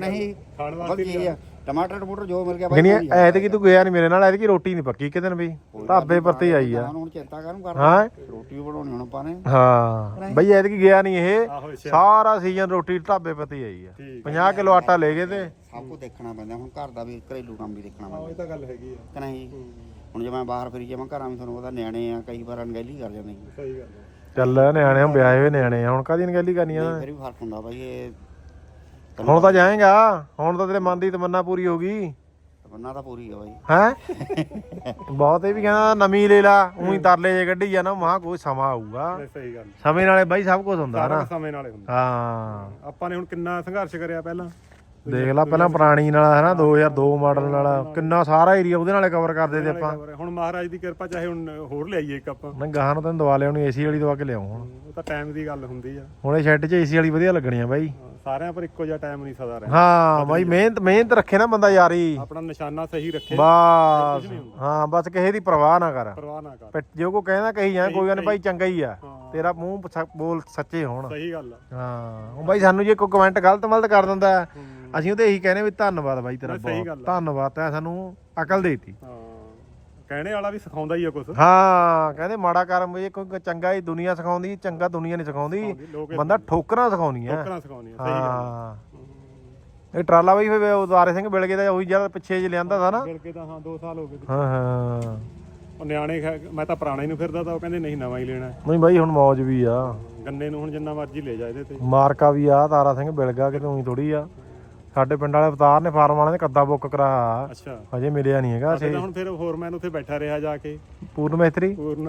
ਨਹੀਂ ਖਾਣ ਵਾਸਤੇ ਜੀ ਆ। ਟਮਾਟਰ ਟਮੂਟਰ ਜੋ ਮਿਲ ਗਿਆ ਬਾਈ ਗਣੀ ਐਤਕੀ ਤੂੰ ਗਿਆ ਨਹੀਂ ਮੇਰੇ ਨਾਲ ਐਤਕੀ ਰੋਟੀ ਨਹੀਂ ਪੱਕੀ ਕਿਤੇ ਵੀ। ਢਾਬੇ ਪਰ ਤੇ ਆਈ ਆ। ਹੁਣ ਚਿੰਤਾ ਕਾਹਨੂੰ ਕਰਦਾ ਹਾਂ। ਰੋਟੀ ਵੀ ਬਣਾਉਣੀ ਹੁਣ ਆਪਾਂ ਨੇ। ਹਾਂ ਬਈ ਐਤਕੀ ਗਿਆ ਨਹੀਂ ਇਹ। ਸਾਰਾ ਸੀਜ਼ਨ ਰੋਟੀ ਢਾਬੇ ਪਰ ਤੇ ਆਈ ਆ। ਠੀਕ 50 ਕਿਲੋ ਆਟਾ ਲੈ ਗਏ ਤੇ। ਸਭ ਕੁਝ ਦੇਖਣਾ ਪੈਂਦਾ ਹੁਣ ਘਰ ਦਾ ਵੀ ਘਰੇਲੂ ਕੰਮ ਵੀ ਦੇਖਣਾ ਪੈਂਦਾ ਇਹ ਤਾਂ ਗੱਲ ਹੈਗੀ ਆ। ਕਿ ਨਹੀਂ? ਹੁਣ ਜੇ ਮੈਂ ਬਾਹਰ ਫਿਰੀ ਜਾਵਾਂ ਘਰਾਂ ਵਿੱਚ ਤੁਹਾਨੂੰ ਪਤਾ ਨਿਆਣੇ ਆ ਕਈ ਵਾਰ ਅਣਗਹਿਲੀ ਕਰ ਜਾਂਦੇ ਨੇ। ਸਹੀ ਗੱਲ ਚੱਲ ਨਿਆਣੇ ਹੁਣ ਵਿਆਹੇ ਹੋਏ ਨਿਆਣੇ ਆ ਹੁਣ ਕਾਦੀ ਨਗਲੀ ਕਰਨੀ ਆ? ਫਿਰ ਵੀ ਫ਼ਰਕ ਹੁੰਦਾ ਬਾਈ ਇਹ ਹੁਣ ਤਾਂ ਜਾਏਗਾ ਹੁਣ ਤਾਂ ਤੇਰੇ ਮਨ ਦੀ ਤਮੰਨਾ ਪੂਰੀ ਹੋ ਗਈ। ਬੰਨਾ ਤਾਂ ਪੂਰੀ ਆ ਬਾਈ। ਹੈ? ਬਹੁਤ ਇਹ ਵੀ ਕਹਿੰਦਾ ਨਵੀਂ ਲੈ ਲਾ ਉਹੀ ਤਰਲੇ ਜੇ ਕੱਢੀ ਜਾਣਾ ਮਹਾ ਕੋਈ ਸਮਾਂ ਆਊਗਾ। ਸਹੀ ਗੱਲ। ਸਮੇਂ ਨਾਲੇ ਬਾਈ ਸਭ ਕੁਝ ਹੁੰਦਾ ਨਾ। ਸਮੇਂ ਨਾਲੇ ਹੁੰਦਾ। ਹਾਂ। ਆਪਾਂ ਨੇ ਹੁਣ ਕਿੰਨਾ ਸੰਘਰਸ਼ ਕਰਿਆ ਪਹਿਲਾਂ? ਦੇਖ ਲੈ ਪਹਿਲਾਂ ਪੁਰਾਣੀ ਨਾਲ ਹੈ ਨਾ 2002 ਮਾਡਲ ਨਾਲ ਕਿੰਨਾ ਸਾਰਾ ਏਰੀਆ ਉਹਦੇ ਨਾਲੇ ਕਵਰ ਕਰਦੇ ਤੇ ਆਪਾਂ। ਹੁਣ ਮਹਾਰਾਜ ਦੀ ਕਿਰਪਾ ਚਾਹੇ ਹੁਣ ਹੋਰ ਲਿਆਈਏ ਇੱਕ ਆਪਾਂ। ਮੈਂ ਗਾਹਾਂ ਨੂੰ ਤੈਨੂੰ ਦਵਾ ਲਿਆਉਣੀ ਏਸੀ ਵਾਲੀ ਦਵਾ ਕੇ ਲਿਆਉਂ ਹੁਣ। ਉਹ ਤਾਂ ਟਾਈਮ ਦੀ ਗੱਲ ਹੁੰਦੀ ਆ। ਹੁਣ ਇਹ ਸ਼ੈੱਡ 'ਚ ਏਸੀ ਵਾਲੀ ਵਧੀਆ ਲੱਗਣੀ ਆ ਬਾਈ। ਸਾਰਿਆਂ ਪਰ ਇੱਕੋ ਜਿਹਾ ਟਾਈਮ ਨਹੀਂ ਸਦਾ ਰਹਿਣਾ। ਹਾਂ ਬਾਈ ਮਿਹਨਤ ਮਿਹਨਤ ਰੱਖੇ ਨਾ ਬੰਦਾ ਯਾਰੀ। ਆਪਣਾ ਨਿਸ਼ਾਨਾ ਸਹੀ ਰੱਖੇ। ਬਸ ਹਾਂ ਬਸ ਕਿਸੇ ਦੀ ਪਰਵਾਹ ਨਾ ਕਰ। ਪਰਵਾਹ ਨਾ ਕਰ। ਜੋ ਕੋ ਕਹਿੰਦਾ ਕਹੀ ਜਾ ਕੋਈ ਗੱਲ ਨੀ ਭਾਈ ਚੰਗਾ ਹੀ ਆ। ਤੇਰਾ ਮੂੰਹ ਬੋਲ ਸੱਚੇ ਹੋਣ। ਸਹੀ ਗੱਲ ਆ। ਹਾਂ ਉਹ ਬਾਈ ਸਾਨੂੰ ਜੇ ਕੋਈ ਕਮੈਂਟ ਗਲਤ ਮਲਤ ਕਰ ਦਿੰਦਾ ਅਸੀਂ ਉਹਦੇ ਇਹੀ ਕਹਿੰਦੇ ਵੀ ਧੰਨਵਾਦ ਬਾਈ ਤੇਰਾ ਸਹੀ ਬਹੁਤ। ਗੱਲ ਆ। ਧੰਨਵਾਦ ਤੈਂ ਸਾਨੂੰ ਅਕਲ ਦੇਤੀ। ਹਾਂ ਕਹਿਣੇ ਵਾਲਾ ਵੀ ਸਿਖਾਉਂਦਾ ਹੀ ਆ ਕੁਝ ਹਾਂ ਕਹਿੰਦੇ ਮਾੜਾ ਕਰਮ ਇਹ ਕੋਈ ਚੰਗਾ ਹੀ ਦੁਨੀਆ ਸਿਖਾਉਂਦੀ ਚੰਗਾ ਦੁਨੀਆ ਨਹੀਂ ਸਿਖਾਉਂਦੀ। ਲੋਕ ਬੰਦਾ ਠੋਕਰਾਂ ਟੋਕਰਾਂ ਸਹੀ ਗੱਲ ਹਾਂ। ਇਹ ਟਰਾਲਾ ਬਾਈ ਫਿਰ ਉਦਾਰੇ ਸਿੰਘ ਬਿਲ ਗਿਆ ਤਾਂ ਉਹੀ ਜਦ ਪਿੱਛੇ ਜੇ ਲਿਆਂਦਾ था ਨਾ। ਮਿਲ ਕੇ ਤਾਂ ਹਾਂ 2 ਸਾਲ ਹੋ ਗਏ। ਹਾਂ ਹਾਂ ਉਹ ਨਿਆਣੇ ਖੈ- ਮੈਂ ਤਾਂ ਪੁਰਾਣਾ ਹੀ ਨੂੰ ਫਿਰਦਾ ਤਾਂ ਉਹ ਕਹਿੰਦੇ ਨਹੀਂ ਨਵਾਂ ਹੀ ਲੈਣਾ। ਹੈ। ਨਹੀਂ ਬਾਈ ਹੁਣ ਮੌਜ ਵੀ ਆ। ਗੰਨੇ ਨੂੰ ਹੁਣ ਜਿੰਨਾ ਮਰਜ਼ੀ ਲੈ ਜਾ ਇਹਦੇ ਤੇ। ਮਾਰਕਾ ਵੀ ਆ ਤਾਰਾ ਸਿੰਘ ਬਿਲ ਗਿਆ ਕਿਤੇ ਉਹੀ ਥੋੜੀ ਆ। ਸਾਡੇ ਪਿੰਡ ਵਾਲੇ ਅਵਤਾਰ ਨੇ ਫਾਰਮ ਵਾਲਿਆਂ ਨੇ ਕੱਦਾ ਬੁੱਕ ਕਰਾਇਆ। ਅੱਛਾ। ਹਜੇ ਮਿਲਿਆ ਨਹੀਂ ਹੈਗਾ ਅਸੀਂ ਹੁਣ ਫਿਰ ਹੋਰ ਮੈਂ ਉੱਥੇ ਬੈਠਾ ਰਿਹਾ ਜਾ ਕੇ। ਪੂਰਨ ਮੈਸਤਰੀ? ਪੂਰਨ।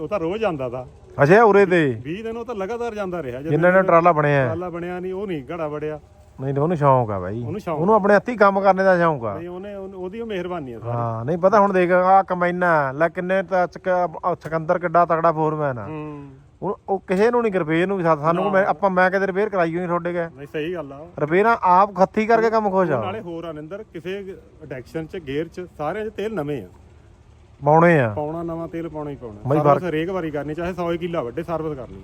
ਉਹ ਤਾਂ ਰੋਜ਼ ਆਂਦਾ ਤਾ। ਅੱਛਾ ਉਰੇ ਤੇ? 20 ਦਿਨ ਉਹ ਤਾਂ ਲਗਾਤਾਰ ਜਾਂਦਾ ਰਿਹਾ। ਜਦੋਂ ਜਿੰਨਾਂ ਨੇ ਟਰਾਲਾ ਬਣਿਆ। ਟਰਾਲਾ ਬਣਿਆ ਨਹੀਂ ਉਹ ਨਹੀਂ ਘੜਾ ਵੜਿਆ। ਨਹੀਂ ਤਾਂ ਉਹਨੂੰ ਸ਼ੌਂਕ ਆ ਬਾਈ। ਉਹਨੂੰ ਆਪਣੇ ਹੱਥੀਂ ਕੰਮ ਕਰਨੇ ਦਾ ਸ਼ੌਂਕ ਆ। ਨਹੀਂ ਉਹਨੇ ਉਹਦੀ ਉਹ ਮਿਹਰਬਾਨੀ ਆ ਸਾਰੀ। ਹਾਂ ਨਹੀਂ ਪਤਾ ਹੁਣ ਦੇਖ ਆ ਕਮੈਨਾ ਲੈ ਕਿੰਨੇ ਸਿਕੰਦਰ ਕਿੱਡਾ ਤਗੜਾ ਫੋਰਮੈਨ ਆ। ਹੂੰ। ਉਹ ਉਹ ਕਿਸੇ ਨੂੰ ਨਹੀਂ ਰਿਪੇਅਰ ਨੂੰ ਵੀ ਸਾ- ਸਾਨੂੰ ਮੈਂ- ਆਪਾਂ ਮੈਂ ਕਦੇ ਰਿਪੇਅਰ ਕਰਾਈ ਹੋਈ ਤੁਹਾਡੇ ਗਏ ਨਹੀਂ ਸਹੀ ਗੱਲ ਆ। ਰਿਪੇਅਰਾਂ ਆਪ ਖੱਤੀ ਕਰਕੇ ਕੰਮ ਖੁਸ਼ ਆ। ਨਾਲੇ ਹੋਰ ਅਨੰਦਰ ਕਿਸੇ ਡਾਇਰੈਕਸ਼ਨ ਚ ਗੇਅਰ ਚ ਸਾਰਿਆਂ ਚ ਤੇਲ ਨਵੇਂ ਆ। ਪਾਉਣੇ ਆ। ਪਾਉਣਾ ਨਵਾਂ ਤੇਲ ਪਾਉਣਾ ਹੀ ਪਾਉਣਾ। ਸਰਵਿਸ ਹਰੇਕ ਵਾਰੀ ਕਰਨੀ ਚਾਹੇ 100 ਕਿੱਲਾ ਵੱਡੇ ਸਰਵਿਸ ਕਰਨੀ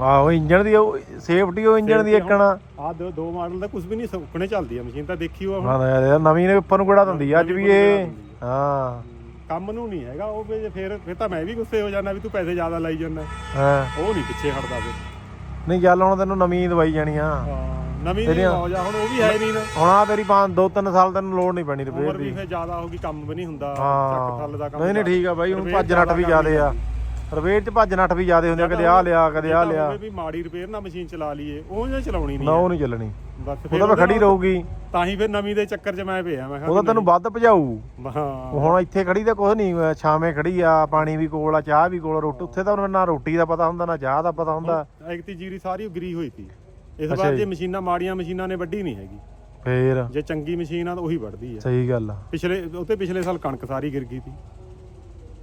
ਆਹੋ ਇੰਜਣ ਦੀ ਸੇਫਟੀ ਉਹ ਇੰਜਣ ਦੀ ਇੱਕਣਾ ਆ ਦੋ ਦੋ ਮਾਡਲ ਦਾ ਕੁਝ ਵੀ ਨਹੀਂ ਸੁੱਕਣੇ ਚੱਲਦੀ ਆ ਮਸ਼ੀਨ ਤਾਂ ਦੇਖੀ ਹੁਣ। ਹਾਂ ਯਾਰ ਨਵੀਂ ਨੇ ਉੱਪਰ ਨੂੰ ਕਿਹੜਾ ਦਿੰਦੀ ਆ ਅੱਜ ਵੀ ਇਹ ਹਾਂ। ਕੰਮ ਨੂੰ ਨਹੀਂ ਹੈਗਾ ਉਹ ਵੀ ਜੇ ਫਿਰ ਫਿਰ ਤਾਂ ਮੈਂ ਵੀ ਗੁੱਸੇ ਹੋ ਜਾਂਦਾ ਵੀ ਤੂੰ ਪੈਸੇ ਜ਼ਿਆਦਾ ਲਾਈ ਜਾਂਦਾ। ਹਾਂ। ਉਹ ਨਹੀਂ ਪਿੱਛੇ ਹਟਦਾ ਫਿਰ। ਨਹੀਂ ਚੱਲ ਹੁਣ ਤੈਨੂੰ ਨਵੀਂ ਦਵਾਈ ਜਾਣੀ ਆ। ਹਾਂ ਨਵੀਂ ਤੇਰੀਆਂ- ਮੌਜ ਆ ਹੁਣ ਉਹ ਵੀ ਹੈ ਨਹੀਂ ਨਾ। ਹੁਣ ਆ ਤੇਰੀ ਪੰਜ ਦੋ ਤਿੰਨ ਸਾਲ ਤੈਨੂੰ ਲੋੜ ਨਹੀਂ ਪੈਣੀ ਉਮਰ ਰਿਪੇਅਰ ਵੀ। ਦੀ ਫਿਰ ਜ਼ਿਆਦਾ ਹੋ ਗਈ ਕੰਮ ਵੀ ਨਹੀਂ ਹੁੰਦਾ ਚੱਕ ਹਾਂ ਥੱਲ ਦਾ ਕੰਮ ਨਹੀਂ ਨਹੀਂ ਠੀਕ ਆ ਬਾਈ ਹੁਣ ਭੱਜ ਨੱਠ ਵੀ ਜ਼ਿਆਦਾ ਆ। ਰਿਪੇਅਰ ਚ ਭੱਜ ਨੱਠ ਵੀ ਜ਼ਿਆਦੇ ਹੁੰਦੇ ਆ ਕਦੇ ਆ ਲਿਆ ਕਦੇ ਆ ਲਿਆ। ਵੀ ਮਾੜੀ ਰਿਪੇਅਰ ਨਾਲ ਮਸ਼ੀਨ ਚਲਾ ਲਈਏ ਉਹ ਜੇ ਚਲਾਉਣੀ ਨਾ ਨਹੀਂ ਉਹ ਨਹੀਂ ਚੱਲਣੀ। ਬਸ ਫਿਰ ਉਹਦੇ ਖੜੀ ਰਹੂਗੀ। ਤਾਂ ਹੀ ਫਿਰ ਨਵੀਂ ਦੇ ਚੱਕਰ 'ਚ ਮੈਂ ਪਿਆ ਮੈਂ ਕਿਹਾ ਉਹ ਤਾਂ ਤੈਨੂੰ ਵੱਧ ਭਜਾਊ। ਹਾਂ। ਹੁਣ ਇੱਥੇ ਖੜੀ ਤਾਂ ਕੁਝ ਨਹੀਂ ਛਾਵੇਂ ਖੜੀ ਆ ਪਾਣੀ ਵੀ ਕੋਲ ਆ ਚਾਹ ਵੀ ਕੋਲ ਰੋਟੀ ਉੱਥੇ ਤਾਂ ਨਾ ਰੋਟੀ ਦਾ ਪਤਾ ਹੁੰਦਾ ਨਾ ਚਾਹ ਦਾ ਪਤਾ ਹੁੰਦਾ। ਐਗਤੀ ਜੀਰੀ ਸਾਰੀ ਉਗਰੀ ਹੋਈ ਸੀ। ਇਸ ਵਾਰ ਜੀ। ਜੇ ਮਸ਼ੀਨਾਂ ਮਾੜੀਆਂ ਮਸ਼ੀਨਾਂ ਨੇ ਵੱਢੀ ਨਹੀਂ ਹੈਗੀ। ਫੇਰ? ਜੇ ਚੰਗੀ ਮਸ਼ੀਨ ਆ ਤਾਂ ਉਹੀ ਵੱਢਦੀ ਆ। ਸਹੀ ਗੱਲ ਆ। ਪਿਛਲੇ ਉੱਤੇ ਪਿਛਲੇ ਸਾਲ ਕਣਕ ਸਾਰੀ ਗਿਰ ਗਈ ਸੀ।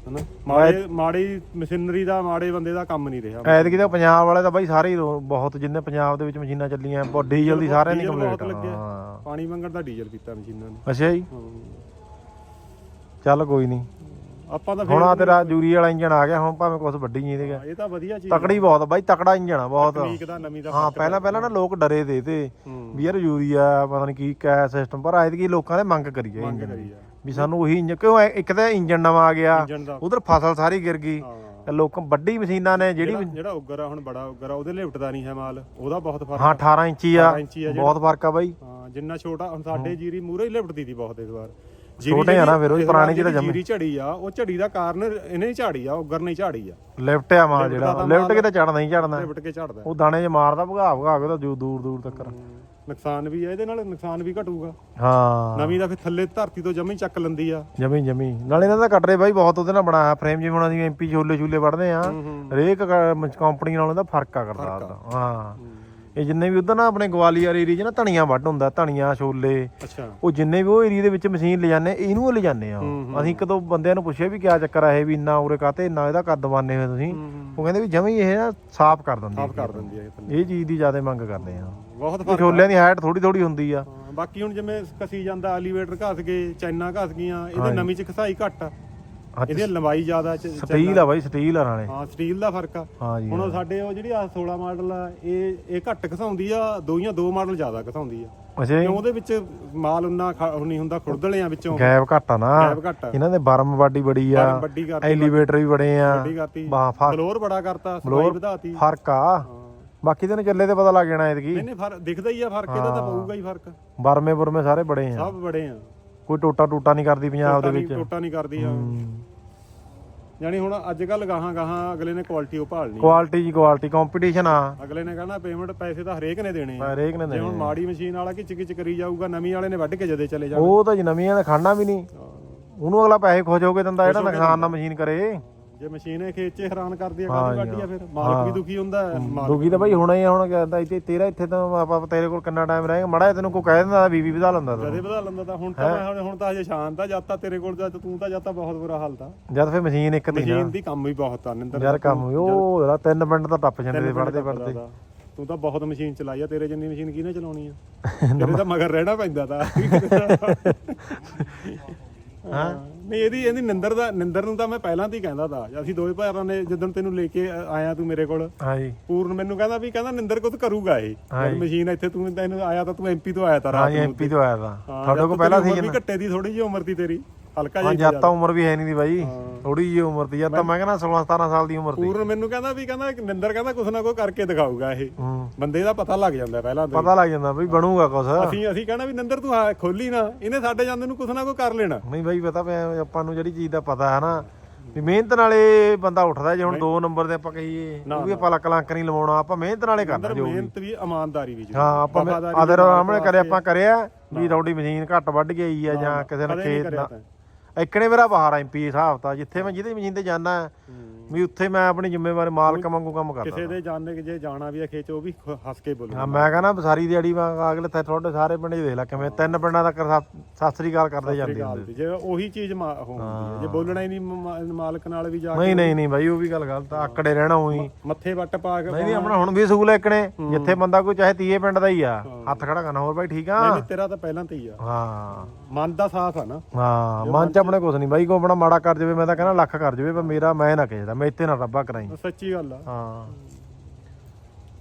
ਹਨਾ? ਮਾੜੇ ਮਾੜੀ ਮਸ਼ੀਨਰੀ ਦਾ ਮਾੜੇ ਬੰਦੇ ਦਾ ਕੰਮ ਨਹੀਂ ਰਿਹਾ। ਐਤਕੀ ਤਾਂ ਪੰਜਾਬ ਵਾਲੇ ਤਾਂ ਬਾਈ ਸਾਰੇ ਹੀ ਰੋ- ਬਹੁਤ ਜਿੰਨੇ ਪੰਜਾਬ ਦੇ ਵਿੱਚ ਮਸ਼ੀਨਾਂ ਚੱਲੀਆਂ ਬਹੁਤ ਡੀਜ਼ਲ ਦੀ ਸਾਰਿਆਂ ਦੀ ਡੀਜ਼ਲ ਬਹੁਤ ਕੰਪਲੀਟ ਲੱਗਿਆ। ਹਾਂ। ਪਾਣੀ ਮੰਗਣ ਦਾ ਡੀਜ਼ਲ ਪੀਤਾ ਮਸ਼ੀਨਾਂ ਨੇ। ਅੱਛਾ ਜੀ। ਹਾਂ। ਚੱਲ ਕੋਈ ਨਹੀਂ। ਆਪਾਂ ਤਾਂ ਹੁਣ ਆ ਤੇਰਾ ਜੂਰੀ ਵਾਲਾ ਇੰਜਣ ਆ ਗਿਆ ਹੁਣ ਭਾਵੇਂ ਕੁਝ ਵੱਡੀ ਨਹੀਂ ਦੇਗਾ ਇਹ ਤਾਂ ਵਧੀਆ ਚੀਜ਼ ਤਕੜੀ ਬਹੁਤ ਆ ਬਾਈ ਤਕੜਾ ਇੰਜਣ ਆ ਬਹੁਤ। ਤਕਨੀਕ ਦਾ ਨਵੀਂ ਦਾ ਹਾਂ ਪਹਿਲਾਂ ਪਹਿਲਾਂ ਨਾ ਲੋਕ ਡਰੇ ਦੇ ਤੇ ਹੂੰ। ਵੀ ਯਾਰ ਯੂਰੀਆ ਪਤਾ ਨਹੀਂ ਕੀ ਕੈ ਸਿਸਟਮ ਪਰ ਐਤਕੀ ਲੋਕਾਂ ਨੇ ਮੰਗ ਕਰੀ ਹੈ ਇੰਜਣ ਕਰੀ ਆ। ਵੀ ਸਾਨੂੰ ਉਹੀ ਇੰਜਣ ਕਿਉਂ ਐ- ਇੱਕ ਤਾਂ ਇੰਜਣ ਨਵਾਂ ਆ ਗਿਆ। ਇੰਜਣ ਦਾ। ਉਧਰ ਫਸਲ ਸਾਰੀ ਗਿਰ ਗਈ। ਹਾਂ। ਤੇ ਲੋਕ ਵੱਡੀ ਮਸ਼ੀਨਾਂ ਨੇ ਜਿਹੜੀ ਜਿਹੜਾ ਜਿਹੜਾ ਉਗਰ ਆ ਹੁਣ ਬੜਾ ਉਗਰ ਆ ਉਹਦੇ ਲਿਫਟਦਾ ਨਹੀਂ ਹੈ ਮਾਲ। ਉਹਦਾ ਬਹੁਤ ਫ਼ਰਕ ਹਾਂ ਆ। 18 ਇੰਚੀ ਆ। 18 ਇੰਚੀ ਆ ਬਹੁਤ ਫ਼ਰਕ ਆ ਬਾਈ। ਹਾਂ ਜਿੰਨਾ ਛੋਟਾ ਹੁਣ ਸਾਡੇ ਜੀਰੀ ਮੂਰੇ ਹੀ ਲਿਫਟਦੀ ਸੀ ਬਹੁਤ ਇਸ ਵਾਰ। ਛੋਟੇ ਆ ਨਾ ਫਿਰ ਉਹ ਪੁਰਾਣੀ ਜਿਹੜਾ ਜਿਹੜੀ ਜੰਮੀ। ਜੀਰੀ ਝੜੀ ਆ ਉਹ ਝੜੀ ਦਾ ਕਾਰਨ ਇਹਨੇ ਹੀ ਝਾੜੀ ਆ ਉਗਰ ਨੇ ਹੀ ਝਾੜੀ ਆ। ਲਿਫਟ ਆ ਮਾਲ ਜਿਹੜਾ। ਲਿਫਟ ਕਿਤੇ ਚੜਨਾ ਹੀ ਚੜਨਾ ਲਿਫਟ ਕੇ ਝੜਦਾ। ਉਹ ਦਾਣੇ 'ਚ ਮਾਰਦਾ ਭਗਾ ਭਗਾ ਕੇ ਤਾਂ ਦੂਰ ਦੂਰ ਦੂਰ ਤੱਕ। ਨੁਕਸਾਨ ਵੀ ਆ ਇਹਦੇ ਨਾਲ ਨੁਕਸਾਨ ਵੀ ਘਟੂਗਾ। ਹਾਂ। ਨਵੀਂ ਦਾ ਫਿਰ ਥੱਲੇ ਧਰਤੀ ਤੋਂ ਜਮੀ ਚੱਕ ਲੈਂਦੀ ਆ। ਜਮੀ ਜਮੀ। ਨਾਲੇ ਇਹਨਾਂ ਦਾ ਕਟਰੇ ਬਾਈ ਬਹੁਤ ਉਹਦੇ ਨਾਲ ਬਣਾਇਆ ਫਰੇਮ ਜਿਵੇਂ ਹੁਣ ਅਸੀਂ ਐਮਪੀ ਛੋਲੇ ਛੂਲੇ ਵੜਦੇ ਆ ਹਰੇਕ ਕੰਪਨੀ ਨਾਲੋਂ ਇਹਦਾ ਫ਼ਰਕ ਆ ਕਰਦਾ। ਹਾਂ। ਇਹ ਜਿੰਨੇ ਵੀ ਉਧਰ ਨਾ ਆਪਣੇ ਗਵਾਲੀਅਰ ਏਰੀਆ 'ਚ ਨਾ ਧਣੀਆਂ ਵੱਢ ਹੁੰਦਾ ਧਣੀਆਂ ਛੋਲੇ ਅੱਛਾ। ਉਹ ਜਿੰਨੇ ਵੀ ਉਹ ਏਰੀਆ ਦੇ ਵਿੱਚ ਮਸ਼ੀਨ ਲਿਜਾਨੇ ਇਹਨੂੰ ਲਿਜਾਨੇ ਆ। ਅਸੀਂ ਇੱਕ ਦੋ ਬੰਦਿਆਂ ਨੂੰ ਪੁੱਛਿਆ ਵੀ ਕਿਆ ਚੱਕਰ ਆ ਇਹ ਵੀ ਇੰਨਾ ਉਰੇ ਕਾਤੇ ਇੰਨਾ ਇਹਦਾ ਕੱਦ ਬੰਨੇ ਹੋਏ ਤੁਸੀਂ। ਉਹ ਕਹਿੰਦੇ ਵੀ ਜਮੀ ਇਹ ਸਾਫ਼ ਕਰ ਦਿੰਦੀ ਸਾਫ਼ ਕਰ ਦਿੰਦੀ ਆ ਇਹ ਚੀਜ਼ ਦੀ ਜ਼ਿਆਦਾ ਮੰਗ ਕਰਦੇ ਆ। ਬਹੁਤ ਫ਼ਰਕ ਛੋਲਿਆਂ ਦੀ ਹਾਈਟ ਥੋੜੀ ਥੋੜੀ ਹੁੰਦੀ ਆ। ਹਾਂ, ਬਾਕੀ ਹੁਣ ਜਿਵੇਂ ਕਸੀ ਜਾਂਦਾ ਐਲੀਵੇਟਰ ਘਸ ਗਏ ਚਾਈਨਾ ਘਸ ਗਈਆਂ ਇਹਦੇ ਨਵੀਂ ਚ ਖਸਾਈ ਘੱਟ ਆ। ਇਹਦੀ ਲੰਬਾਈ ਜ਼ਿਆਦਾ ਚ ਸਟੀਲ ਆ ਬਾਈ ਸਟੀਲ ਆ ਨਾਲੇ। ਹਾਂ ਸਟੀਲ ਦਾ ਫ਼ਰਕ ਆ। ਹਾਂ ਜੀ ਹੁਣ ਉਹ ਸਾਡੇ ਉਹ ਜਿਹੜੀ ਆ 16 ਮਾਡਲ ਆ ਇਹ ਇਹ ਘੱਟ ਘਸਾਉਂਦੀ ਆ ਦੋਈਆਂ ਦੋ ਮਾਡਲ ਜ਼ਿਆਦਾ ਘਸਾਉਂਦੀ ਆ। ਅੱਛਾ ਕਿਉਂ ਉਹਦੇ ਵਿੱਚ ਮਾਲ ਉਨਾ ਖ- ਉਹ ਨਹੀਂ ਹੁੰਦਾ ਖੁਰਦਲਿਆਂ ਵਿੱਚੋਂ। ਗੈਪ ਘੱਟ ਆ ਨਾ। ਗੈਪ ਘੱਟ ਆ। ਇਹਨਾਂ ਦੇ ਬਰਮ ਬਾਡੀ ਬੜੀ ਆ ਬਰਮ ਵੱਡੀ ਕਰਤੀ ਐਲੀਵੇਟਰ ਵੀ ਬੜੇ ਆ। ਵੱਡੀ ਕਰਤੀ। ਬਾ ਫ਼ਰਕ ਫਲੋਰ ਬੜਾ ਕਰਤਾ ਸਫ਼ਾਈ ਵਧਾਤੀ। ਫ਼ਰਕ ਆ। ਬਾਕੀ ਤੈਨੂੰ ਚੱਲੇ ਤੇ ਪਤਾ ਲੱਗ ਜਾਣਾ ਐਤਕੀ। ਨਹੀਂ ਨਹੀਂ ਫ਼ਰਕ ਦਿਖਦਾ ਹੀ ਆ ਫ਼ਰਕ ਇਹਦਾ ਤਾਂ ਪਊਗਾ ਹੀ ਫ਼ਰਕ। ਬਰਮੇ ਬੁਰਮੇ ਸਾਰੇ ਬੜੇ ਆ। ਸਭ ਬੜੇ ਆ। ਕੋਈ ਟੋਟਾ ਟੂਟਾ ਨਹੀਂ ਕਰਦੀ ਪੰਜਾਬ ਦੇ ਟੋਟਾ ਨਹੀਂ ਵਿੱਚ। ਟੋਟਾ ਨਹੀਂ ਕਰਦੀ ਆ। ਯਾਨੀ ਹੁਣ ਅੱਜ ਕੱਲ ਗਾਹਾਂ ਗਾਹਾਂ ਅਗਲੇ ਨੇ ਕੁਆਲਿਟੀ ਉਹ ਭਾਲਣੀ ਕੁਆਲਿਟੀ ਜੀ ਕੁਆਲਿਟੀ ਕੰਪੀਟੀਸ਼ਨ ਆ। ਅਗਲੇ ਨੇ ਕਹਿਣਾ ਪੇਮੈਂਟ ਪੈਸੇ ਤਾਂ ਹਰੇਕ ਨੇ ਦੇਣੇ ਆ। ਹਰੇਕ ਨੇ ਜੇ ਦੇਣੇ ਹੁਣ ਮਾੜੀ ਮਸ਼ੀਨ ਵਾਲਾ ਕਿਚ ਕਿਚ ਕਰੀ ਜਾਊਗਾ ਨਵੀਂ ਵਾਲੇ ਨੇ ਵੱਢ ਕੇ ਜਦੇ ਚਲੇ ਜਾਣਾ। ਉਹ ਤਾਂ ਜੀ ਨਵੀਆਂ ਨੇ ਖਾਣਾ ਵੀ ਨਹੀਂ। ਉਹਨੂੰ ਅਗਲਾ ਪੈਸੇ ਕੇ ਦਿੰਦਾ ਜਿਹੜਾ ਨੁਕਸਾਨ ਨਾ ਮਸ਼ੀਨ ਕਰੇ। ਜੇ ਮਸ਼ੀਨ ਇਹ ਖੇਤ 'ਚ ਹੈਰਾਨ ਕਰਦੀ ਆ ਕਾਹਦੀ ਵੱਢੀ ਆ ਫਿਰ? ਮਾਲਕ ਵੀ ਦੁਖੀ ਹੁੰਦਾ ਹੈ, ਮਾਲਕ ਦੁਗੀ ਤਾਂ ਬਾਈ ਹੋਣਾ ਹੀ ਆ ਹੁਣ ਕਹਿੰਦਾ ਇੱਥੇ ਤੇਰਾ ਇੱਥੇ ਤਾਂ ਆਪਾਂ ਤੇਰੇ ਕੋਲ ਕਿੰਨਾ ਟਾਈਮ ਰਹੇਗਾ? ਮੜਾ ਤੈਨੂੰ ਕੋਈ ਕਹਿ ਦਿੰਦਾ ਵੀਵੀ ਵਧਾ ਲੈਂਦਾ ਤੂੰ ਜਦੇ ਵਧਾ ਲੈਂਦਾ ਤਾਂ ਹੁਣ ਤਾਂ ਮੈਂ ਹੁਣ- ਤਾਂ ਹਜੇ ਸ਼ਾਂਤ ਆ ਜਦ ਤਾਂ ਤੇਰੇ ਕੋਲ ਜਦ ਤੂੰ ਤਾਂ ਜਦ ਤਾਂ ਬਹੁਤ ਬੁਰਾ ਹਾਲ ਤਾਂ। ਜਦ ਫੇ ਮਸ਼ੀਨ ਇੱਕ ਦੀ ਨਾ। ਮਸ਼ੀਨ ਦੀ ਕੰਮ ਵੀ ਬਹੁਤ ਆ ਨਿੰਦਰ ਯਾਰ ਕੰਮ ਉਹ ਯਾਰ ਤਿੰਨ ਮਿੰਟ ਤਾਂ ਟੱਪ ਜਾਂਦੇ ਤੇ ਵੜਦੇ ਵੜਦੇ। ਦਾ। ਤੂੰ ਤਾਂ ਬਹੁਤ ਮਸ਼ੀਨ ਚਲਾਈ ਆ ਤੇਰੇ ਜਿੰਨੀ ਮਸ਼ੀਨ ਕਿਹਨੇ ਚਲਾਉਣੀ ਆ? ਤੇਰੇ ਤਾਂ ਮਗਰ ਰਹਿਣਾ ਪੈਂਦਾ ਤਾਂ। ਹਾਂ। ਨਹੀਂ ਇਹਦੀ ਇਹਦੀ ਨਿੰਦਰ ਦਾ ਨਿੰਦਰ ਨੂੰ ਤਾਂ ਮੈਂ ਪਹਿਲਾਂ ਤੋਂ ਹੀ ਕਹਿੰਦਾ ਤਾਂ। ਅਸੀਂ ਦੋਵੇਂ ਭੈਣਾਂ ਨੇ ਜਦੋਂ ਤੈਨੂੰ ਲੈ ਕੇ ਆਇਆ ਤੂੰ ਮੇਰੇ ਕੋਲ ਹਾਂਜੀ ਪੂਰਨ ਮੈਨੂੰ ਕਹਿੰਦਾ ਵੀ ਕਹਿੰਦਾ ਨਿੰਦਰ ਕੁਝ ਕਰੂਗਾ ਇਹ। ਮਸ਼ੀਨ ਇੱਥੇ ਤੂੰ ਤੈਨੂੰ ਆਇਆ ਤਾਂ ਤੂੰ ਐਮਪੀ ਤੋਂ ਆਇਆ ਤਾਂ ਰਾਤ ਨੂੰ ਐਮਪੀ ਤੋਂ ਆਇਆ ਤਾਂ। ਤੁਹਾਡੇ ਕੋਲ ਪਹਿਲਾਂ ਸੀ ਘੱਟੇ ਦੀ ਥੋੜੀ ਜਿਹੀ ਉਮਰ ਦੀ ਤੇਰੀ। ਹਲਕਾ ਹਾਂ ਜਿਹਾ ਜਦ ਤਾਂ ਉਮਰ ਵੀ ਹੈ ਨਹੀਂ ਦੀ ਬਾਈ। ਥੋੜੀ ਜਿਹੀ ਉਮਰ ਦੀ ਜਦ ਤਾਂ ਮੈਂ ਕਹਿੰਦਾ 16 17 ਸਾਲ ਦੀ ਉਮਰ ਦੀ। ਪੂਰਨ ਮੈਨੂੰ ਕਹਿੰਦਾ ਵੀ ਕਹਿੰਦਾ ਨਿੰਦਰ ਕਹਿੰਦਾ ਕੁਛ ਨਾ ਕੁਛ ਕਰਕੇ ਦਿਖਾਊਗਾ ਇਹ। ਹੂੰ। ਬੰਦੇ ਦਾ ਪਤਾ ਲੱਗ ਜਾਂਦਾ ਪਹਿਲਾਂ ਤੋਂ ਹੀ। ਪਤਾ ਲੱਗ ਜਾਂਦਾ ਬਈ ਬਣੂਗਾ ਕੁਛ। ਅਸੀਂ ਅਸੀਂ ਕਹਿਣਾ ਵੀ ਨਿੰਦਰ ਤੂੰ ਆ ਖੋਲੀ ਨਾ ਇਹਨੇ ਸਾਡੇ ਜਾਂਦੇ ਨੂੰ ਕੁਛ ਨਾ ਕੁਛ ਕਰ ਲੈਣਾ। ਨਹੀਂ ਬਾਈ ਪਤਾ ਪਿਆ ਆਪਾਂ ਨੂੰ ਜਿਹੜੀ ਚੀਜ਼ ਦਾ ਪਤਾ ਹੈ ਨਾ ਵੀ ਮਿਹਨਤ ਨਾਲੇ ਬੰਦਾ ਉੱਠਦਾ ਜੇ ਹੁਣ ਦੋ ਨੰਬਰ ਦੇ ਆਪਾਂ ਕਹੀਏ ਉਹ ਵੀ ਆਪਾਂ ਲੱਕ ਲੰਕ ਨਹੀਂ ਲਵਾਉਣਾ ਆਪਾਂ ਮਿਹਨਤ ਨਾਲੇ ਕਰਨਾ ਜੋ ਮਿਹਨਤ ਵੀ ਇਮਾਨਦਾਰੀ ਵੀ ਜ਼ਰੂਰੀ ਹਾਂ ਆਪਾਂ ਵਫ਼ਾਦਾਰੀ ਆਦਰ ਸਾਹਮਣੇ ਕਰੇ ਆਪਾਂ ਕਰਿਆ ਵੀ ਤੁਹਾਡੀ ਮਸ਼ੀਨ ਘੱਟ ਵੱਢ ਗਈ ਆ ਜਾਂ ਕਿਸੇ ਨੇ ਕਦੇ ਨਹੀਂ ਖੇਤ ਕਰਿਆ ਤਾਂ। ਇੱਕਣੇ ਮੇਰਾ ਬਾਹਰ ਐਮਪੀ ਹਿਸਾਬ ਤਾਂ ਜਿੱਥੇ ਮੈਂ ਜਿਹਦੇ ਮਸ਼ੀਨ ਤੇ ਜਾਣਾ ਵੀ ਉੱਥੇ ਮੈਂ ਆਪਣੀ ਜ਼ਿੰਮੇਵਾਰੀ ਮਾਲਕ ਵਾਂਗੂ ਕੰਮ ਕਰਦਾ ਕਿਸੇ ਦੇ ਜਾਣਦੇ ਕਿ ਜੇ ਜਾਣਾ ਵੀ ਆ ਖੇਚ ਉਹ ਵੀ ਖ- ਹੱਸ ਕੇ ਬੋਲੂ ਹਾਂ ਮੈਂ ਕਹਿੰਦਾ ਸਾਰੀ ਦਿਹਾੜੀ ਮੈਂ ਅਗਲੇ ਤੇ ਤੁਹਾਡੇ ਸਾਰੇ ਪਿੰਡ 'ਚ ਦੇਖ ਲੈ ਕਿਵੇਂ ਤਿੰਨ ਪਿੰਡਾਂ ਤੱਕ ਸਤਿ- ਸਤਿ ਸ੍ਰੀ ਅਕਾਲ ਕਰਦੇ ਜਾਂਦੇ ਹੁੰਦੇ। ਜੇ ਉਹੀ ਚੀਜ਼ ਮਾ- ਉਹ ਹੁੰਦੀ ਹੈ। ਜੇ ਬੋਲਣਾ ਹੀ ਨਹੀਂ ਮ- ਮਾਲਕ ਨਾਲ ਵੀ ਜਾ ਕੇ ਨਹੀਂ ਨਹੀਂ ਨਹੀਂ ਬਾਈ ਉਹ ਵੀ ਗੱਲ ਗਲਤ ਆ। ਆਕੜੇ ਰਹਿਣਾ ਉਹੀ। ਮੱਥੇ ਵੱਟ ਪਾ ਕੇ ਨਹੀਂ ਨਹੀਂ ਆਪਣਾ ਹੁਣ ਵੀ ਸੂਲ ਇੱਕਣੇ ਜਿੱਥੇ ਬੰਦਾ ਕੋਈ ਚਾਹੇ ਤੀਏ ਪਿੰਡ ਦਾ ਹੀ ਆ ਹੱਥ ਖੜਾ ਕਰਨਾ ਹੋਰ ਬਾਈ ਠੀਕ ਆ? ਨਹੀਂ ਤੇਰਾ ਤਾਂ ਪਹਿਲਾਂ ਤੇ ਹੀ ਆ। ਹਾਂ। ਮਨ ਦਾ ਸਾਫ਼ ਆ ਨਾ। ਹਾਂ ਮਨ ਚ ਆਪਣੇ ਕੁਛ ਨਹੀਂ ਬਾਈ ਕੋ ਆਪਣਾ ਮਾੜਾ ਕਰ ਜਾਵੇ ਮੈਂ ਤਾਂ ਕਹਿੰਦਾ ਲੱਖ ਕਰ ਜਾਵੇ ਪਰ ਮੇਰਾ ਮੈਂ ਨਾ ਕਿਸੇ ਦਾ ਮੈਂ ਇੱਥੇ ਨਾ ਰੱਬਾ ਕਰਾਈ। ਸੱਚੀ ਗੱਲ ਆ। ਹਾਂ।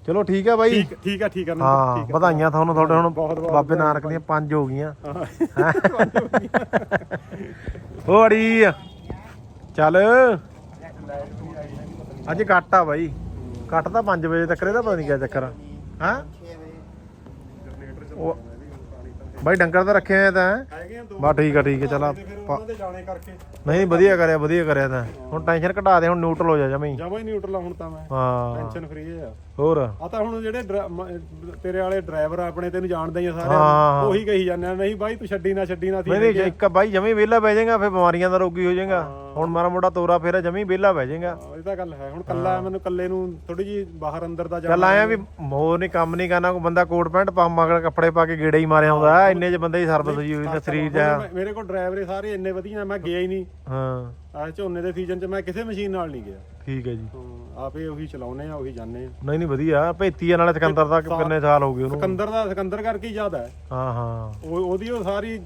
ਚਲੋ ਠੀਕ ਆ ਬਾਈ। ਠੀਕ ਠੀਕ ਆ ਠੀਕ ਆ ਨਾ ਹਾਂ ਵਧਾਈਆਂ ਤੁਹਾਨੂੰ ਤੁਹਾਡੇ ਹੁਣ ਬਾਬੇ ਨਾਨਕ ਦੀਆਂ ਪੰਜ ਹੋ ਗਈਆਂ। ਹੋੜੀ ਚੱਲ। ਅੱਜ ਕੱਟ ਆ ਬਾਈ। ਕੱਟ ਤਾਂ 5 ਵਜੇ ਤੱਕ ਇਹਦਾ ਪਤਾ ਨਹੀਂ ਕਿਆ ਚੱਕਰ ਆ। ਹਾਂ? ਉਹ ਬਾਈ ਡੰਗਰ ਤਾਂ ਰੱਖੇ ਹੋਏ ਤਾਂ। ਹੈਗੇ ਆ ਦੋ। ਬਾ ਠੀਕ ਆ ਠੀਕ ਆ ਚਲ ਤੇ ਫਿਰ ਉਹਨਾਂ ਦੇ ਜਾਣੇ ਕਰਕੇ। ਨਹੀਂ ਵਧੀਆ ਕਰਿਆ ਵਧੀਆ ਕਰਿਆ ਤਾਂ। ਹੁਣ ਟੈਨਸ਼ਨ ਘਟਾ ਦੇ ਹੁਣ ਨਿਊਟਰਲ ਹੋ ਜਾ ਜਮਈ ਜਮਾ ਹੀ ਉਟਲਾ ਹੁਣ ਤਾਂ ਮੈਂ। ਹਾਂ। ਟੈਨਸ਼ਨ ਫ੍ਰੀ ਆ। ਹੋਰ? ਆ ਤਾਂ ਹੁਣ ਜਿਹੜੇ ਡਰਾ- ਮ- ਤੇਰੇ ਵਾਲੇ ਡਰਾਈਵਰ ਆਪਣੇ ਤੈਨੂੰ ਜਾਣਦੇ ਹੀ ਆ ਹਾਂ। ਸਾਰੇ ਉਹੀ ਕਹੀ ਜਾਂਦੇ ਆ ਨਹੀਂ ਬਾਈ ਤੂੰ ਛੱਡੀ ਨਾ ਛੱਡੀ ਨਾ ਨਹੀਂ ਨਹੀਂ ਇੱਕ ਬਾਈ ਜਮੀ ਵਿਹਲਾ ਬਹਿ ਜਾਏਗਾ ਫਿਰ ਬਿਮਾਰੀਆਂ ਦਾ ਰੋਗੀ ਹੋ ਜਾਏਗਾ। ਹੁਣ ਮਾਰਾ ਮੋਟਾ ਤੋਰਾ ਫੇਰਾ ਜਮੀ ਵਿਹਲਾ ਬਹਿ ਜਾਏਗਾ। ਹਾਂ, ਇਹ ਤਾਂ ਗੱਲ ਹੈ। ਹੁਣ ਕੱਲਾ ਮੈਨੂੰ ਕੱਲੇ ਨੂੰ ਥੋੜੀ ਜੀ ਬਾਹਰ ਅੰਦਰ ਦਾ ਚੱਲ ਆਇਆ ਵੀ ਮੋਰ ਨਹੀਂ ਕੰਮ ਨਹੀਂ ਕਰਨਾ ਕੋਈ ਬੰਦਾ ਕੋਟ ਪੈਂਟ ਪਾ ਮਗਰ ਕੱਪੜੇ ਪਾ ਕੇ ਗੇੜੇ ਹੀ ਮਾਰਿਆ ਹੁੰਦਾ। ਇੰਨੇ ਚ ਬੰਦੇ ਦੀ ਸਰਵਿਸ ਹੋਈ ਹੋਈ ਤਾਂ ਸਰੀਰ ਜਾ ਮੇਰੇ ਕੋਲ ਡਰਾਈਵਰ ਸਾਰੇ ਇੰਨੇ ਵਧੀਆ ਮੈਂ ਗਿਆ ਹੀ ਨਹੀਂ। ਹਾਂ। ਆ ਝੋਨੇ ਦੇ ਸੀਜ਼ਨ 'ਚ ਮੈਂ ਕਿਸੇ ਮਸ਼ੀਨ ਨਾਲ ਨਹੀਂ ਗਿਆ। ਠੀਕ ਹੈ ਜੀ। ਹਾਂ, ਆਪੇ ਉਹੀ ਚਲਾਉਨੇ ਆ ਉਹੀ ਜਾਂਦੇ ਆ। ਨਹੀਂ ਨਹੀਂ ਵਧੀਆ। ਭੇਤੀ ਆ ਨਾਲੇ ਸਿਕੰਦਰ ਦਾ ਕਿੰਨੇ ਸਾਲ ਹੋ ਗਏ ਉਹਨੂੰ? ਸਿਕੰਦਰ ਦਾ ਸਿਕੰਦਰ ਕਰਕੇ ਹੀ ਜ਼ਿਆਦਾ ਹੈ। ਹਾਂ ਹਾਂ। ਉਹ ਉਹਦੀ ਉਹ ਸਾਰੀ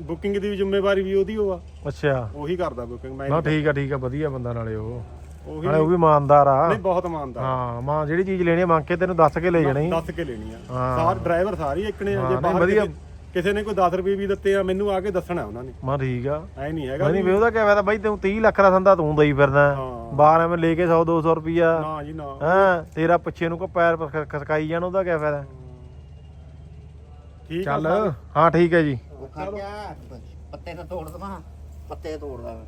ਬੁਕਿੰਗ ਦੀ ਵੀ ਜ਼ਿੰਮੇਵਾਰੀ ਵੀ ਉਹਦੀ ਉਹ ਆ। ਅੱਛਾ। ਉਹੀ ਕਰਦਾ ਬੁਕਿੰਗ ਮੈਂ ਨਾ ਠੀਕ ਆ ਠੀਕ ਆ ਵਧੀਆ ਬੰਦਾ ਨਾਲੇ ਉਹ। ਉਹੀ ਨਾਲੇ ਉਹ ਵੀ ਇਮਾਨਦਾਰ ਆ। ਨਹੀਂ ਬਹੁਤ ਇਮਾਨਦਾਰ। ਹਾਂ ਮਾਂ ਜਿਹੜੀ ਚੀਜ਼ ਲੈਣੀ ਆ ਮੰਗ ਕੇ ਤੈਨੂੰ ਦੱਸ ਕੇ ਲੈ ਜਾਣੀ। ਦੱਸ ਕੇ ਲੈਣੀ ਆ। ਹਾਂ। ਸਾਰ ਡਰਾਈਵਰ ਸਾਰੀ ਆ ਹਾਂ, ਜੇ ਨਹੀਂ, ਬਾਹਰ ਵਧੀਆ। ਕਿਸੇ ਨੇ ਕੋਈ 10 ਰੁਪਏ ਵੀ ਦਿੱਤੇ ਆ ਮੈਨੂੰ ਆ ਕੇ ਦੱਸਣਾ ਉਹਨਾਂ ਨੇ। ਮਾਂ ਠੀਕ ਆ। ਐ ਨਹੀਂ ਹੈਗਾ ਨਹੀਂ ਵੀ ਉਹਦਾ ਕਿਹਾ ਫਾਇਦਾ ਬਾਈ ਤੂੰ 30 ਲੱਖ ਦਾ ਸੰਦਾ ਤੂੰ ਦੇਈ ਫਿਰਦਾ। ਹਾਂ। ਬਾਹਰ ਐਵੇਂ ਲੈ ਕੇ 100 200 ਰੁਪਿਆ ਨਾ ਜੀ ਨਾ। ਹਾਂ ਤੇਰਾ ਪਿੱਛੇ ਨੂੰ ਕੋ ਪੈਰ ਖ- ਖਸਕਾਈ ਜਾਣ ਉਹਦਾ ਕਿਆ ਫਾਇਦਾ? ਠੀਕ ਆ ਚੱਲ। ਹਾਂ ਠੀਕ ਹੈ ਜੀ। ਉਹ ਗਿਆ। ਪੱਤੇ ਤਾਂ ਤੋੜ ਦਵਾਂ। ਪੱਤੇ ਤੋੜਦਾ ਮੈਂ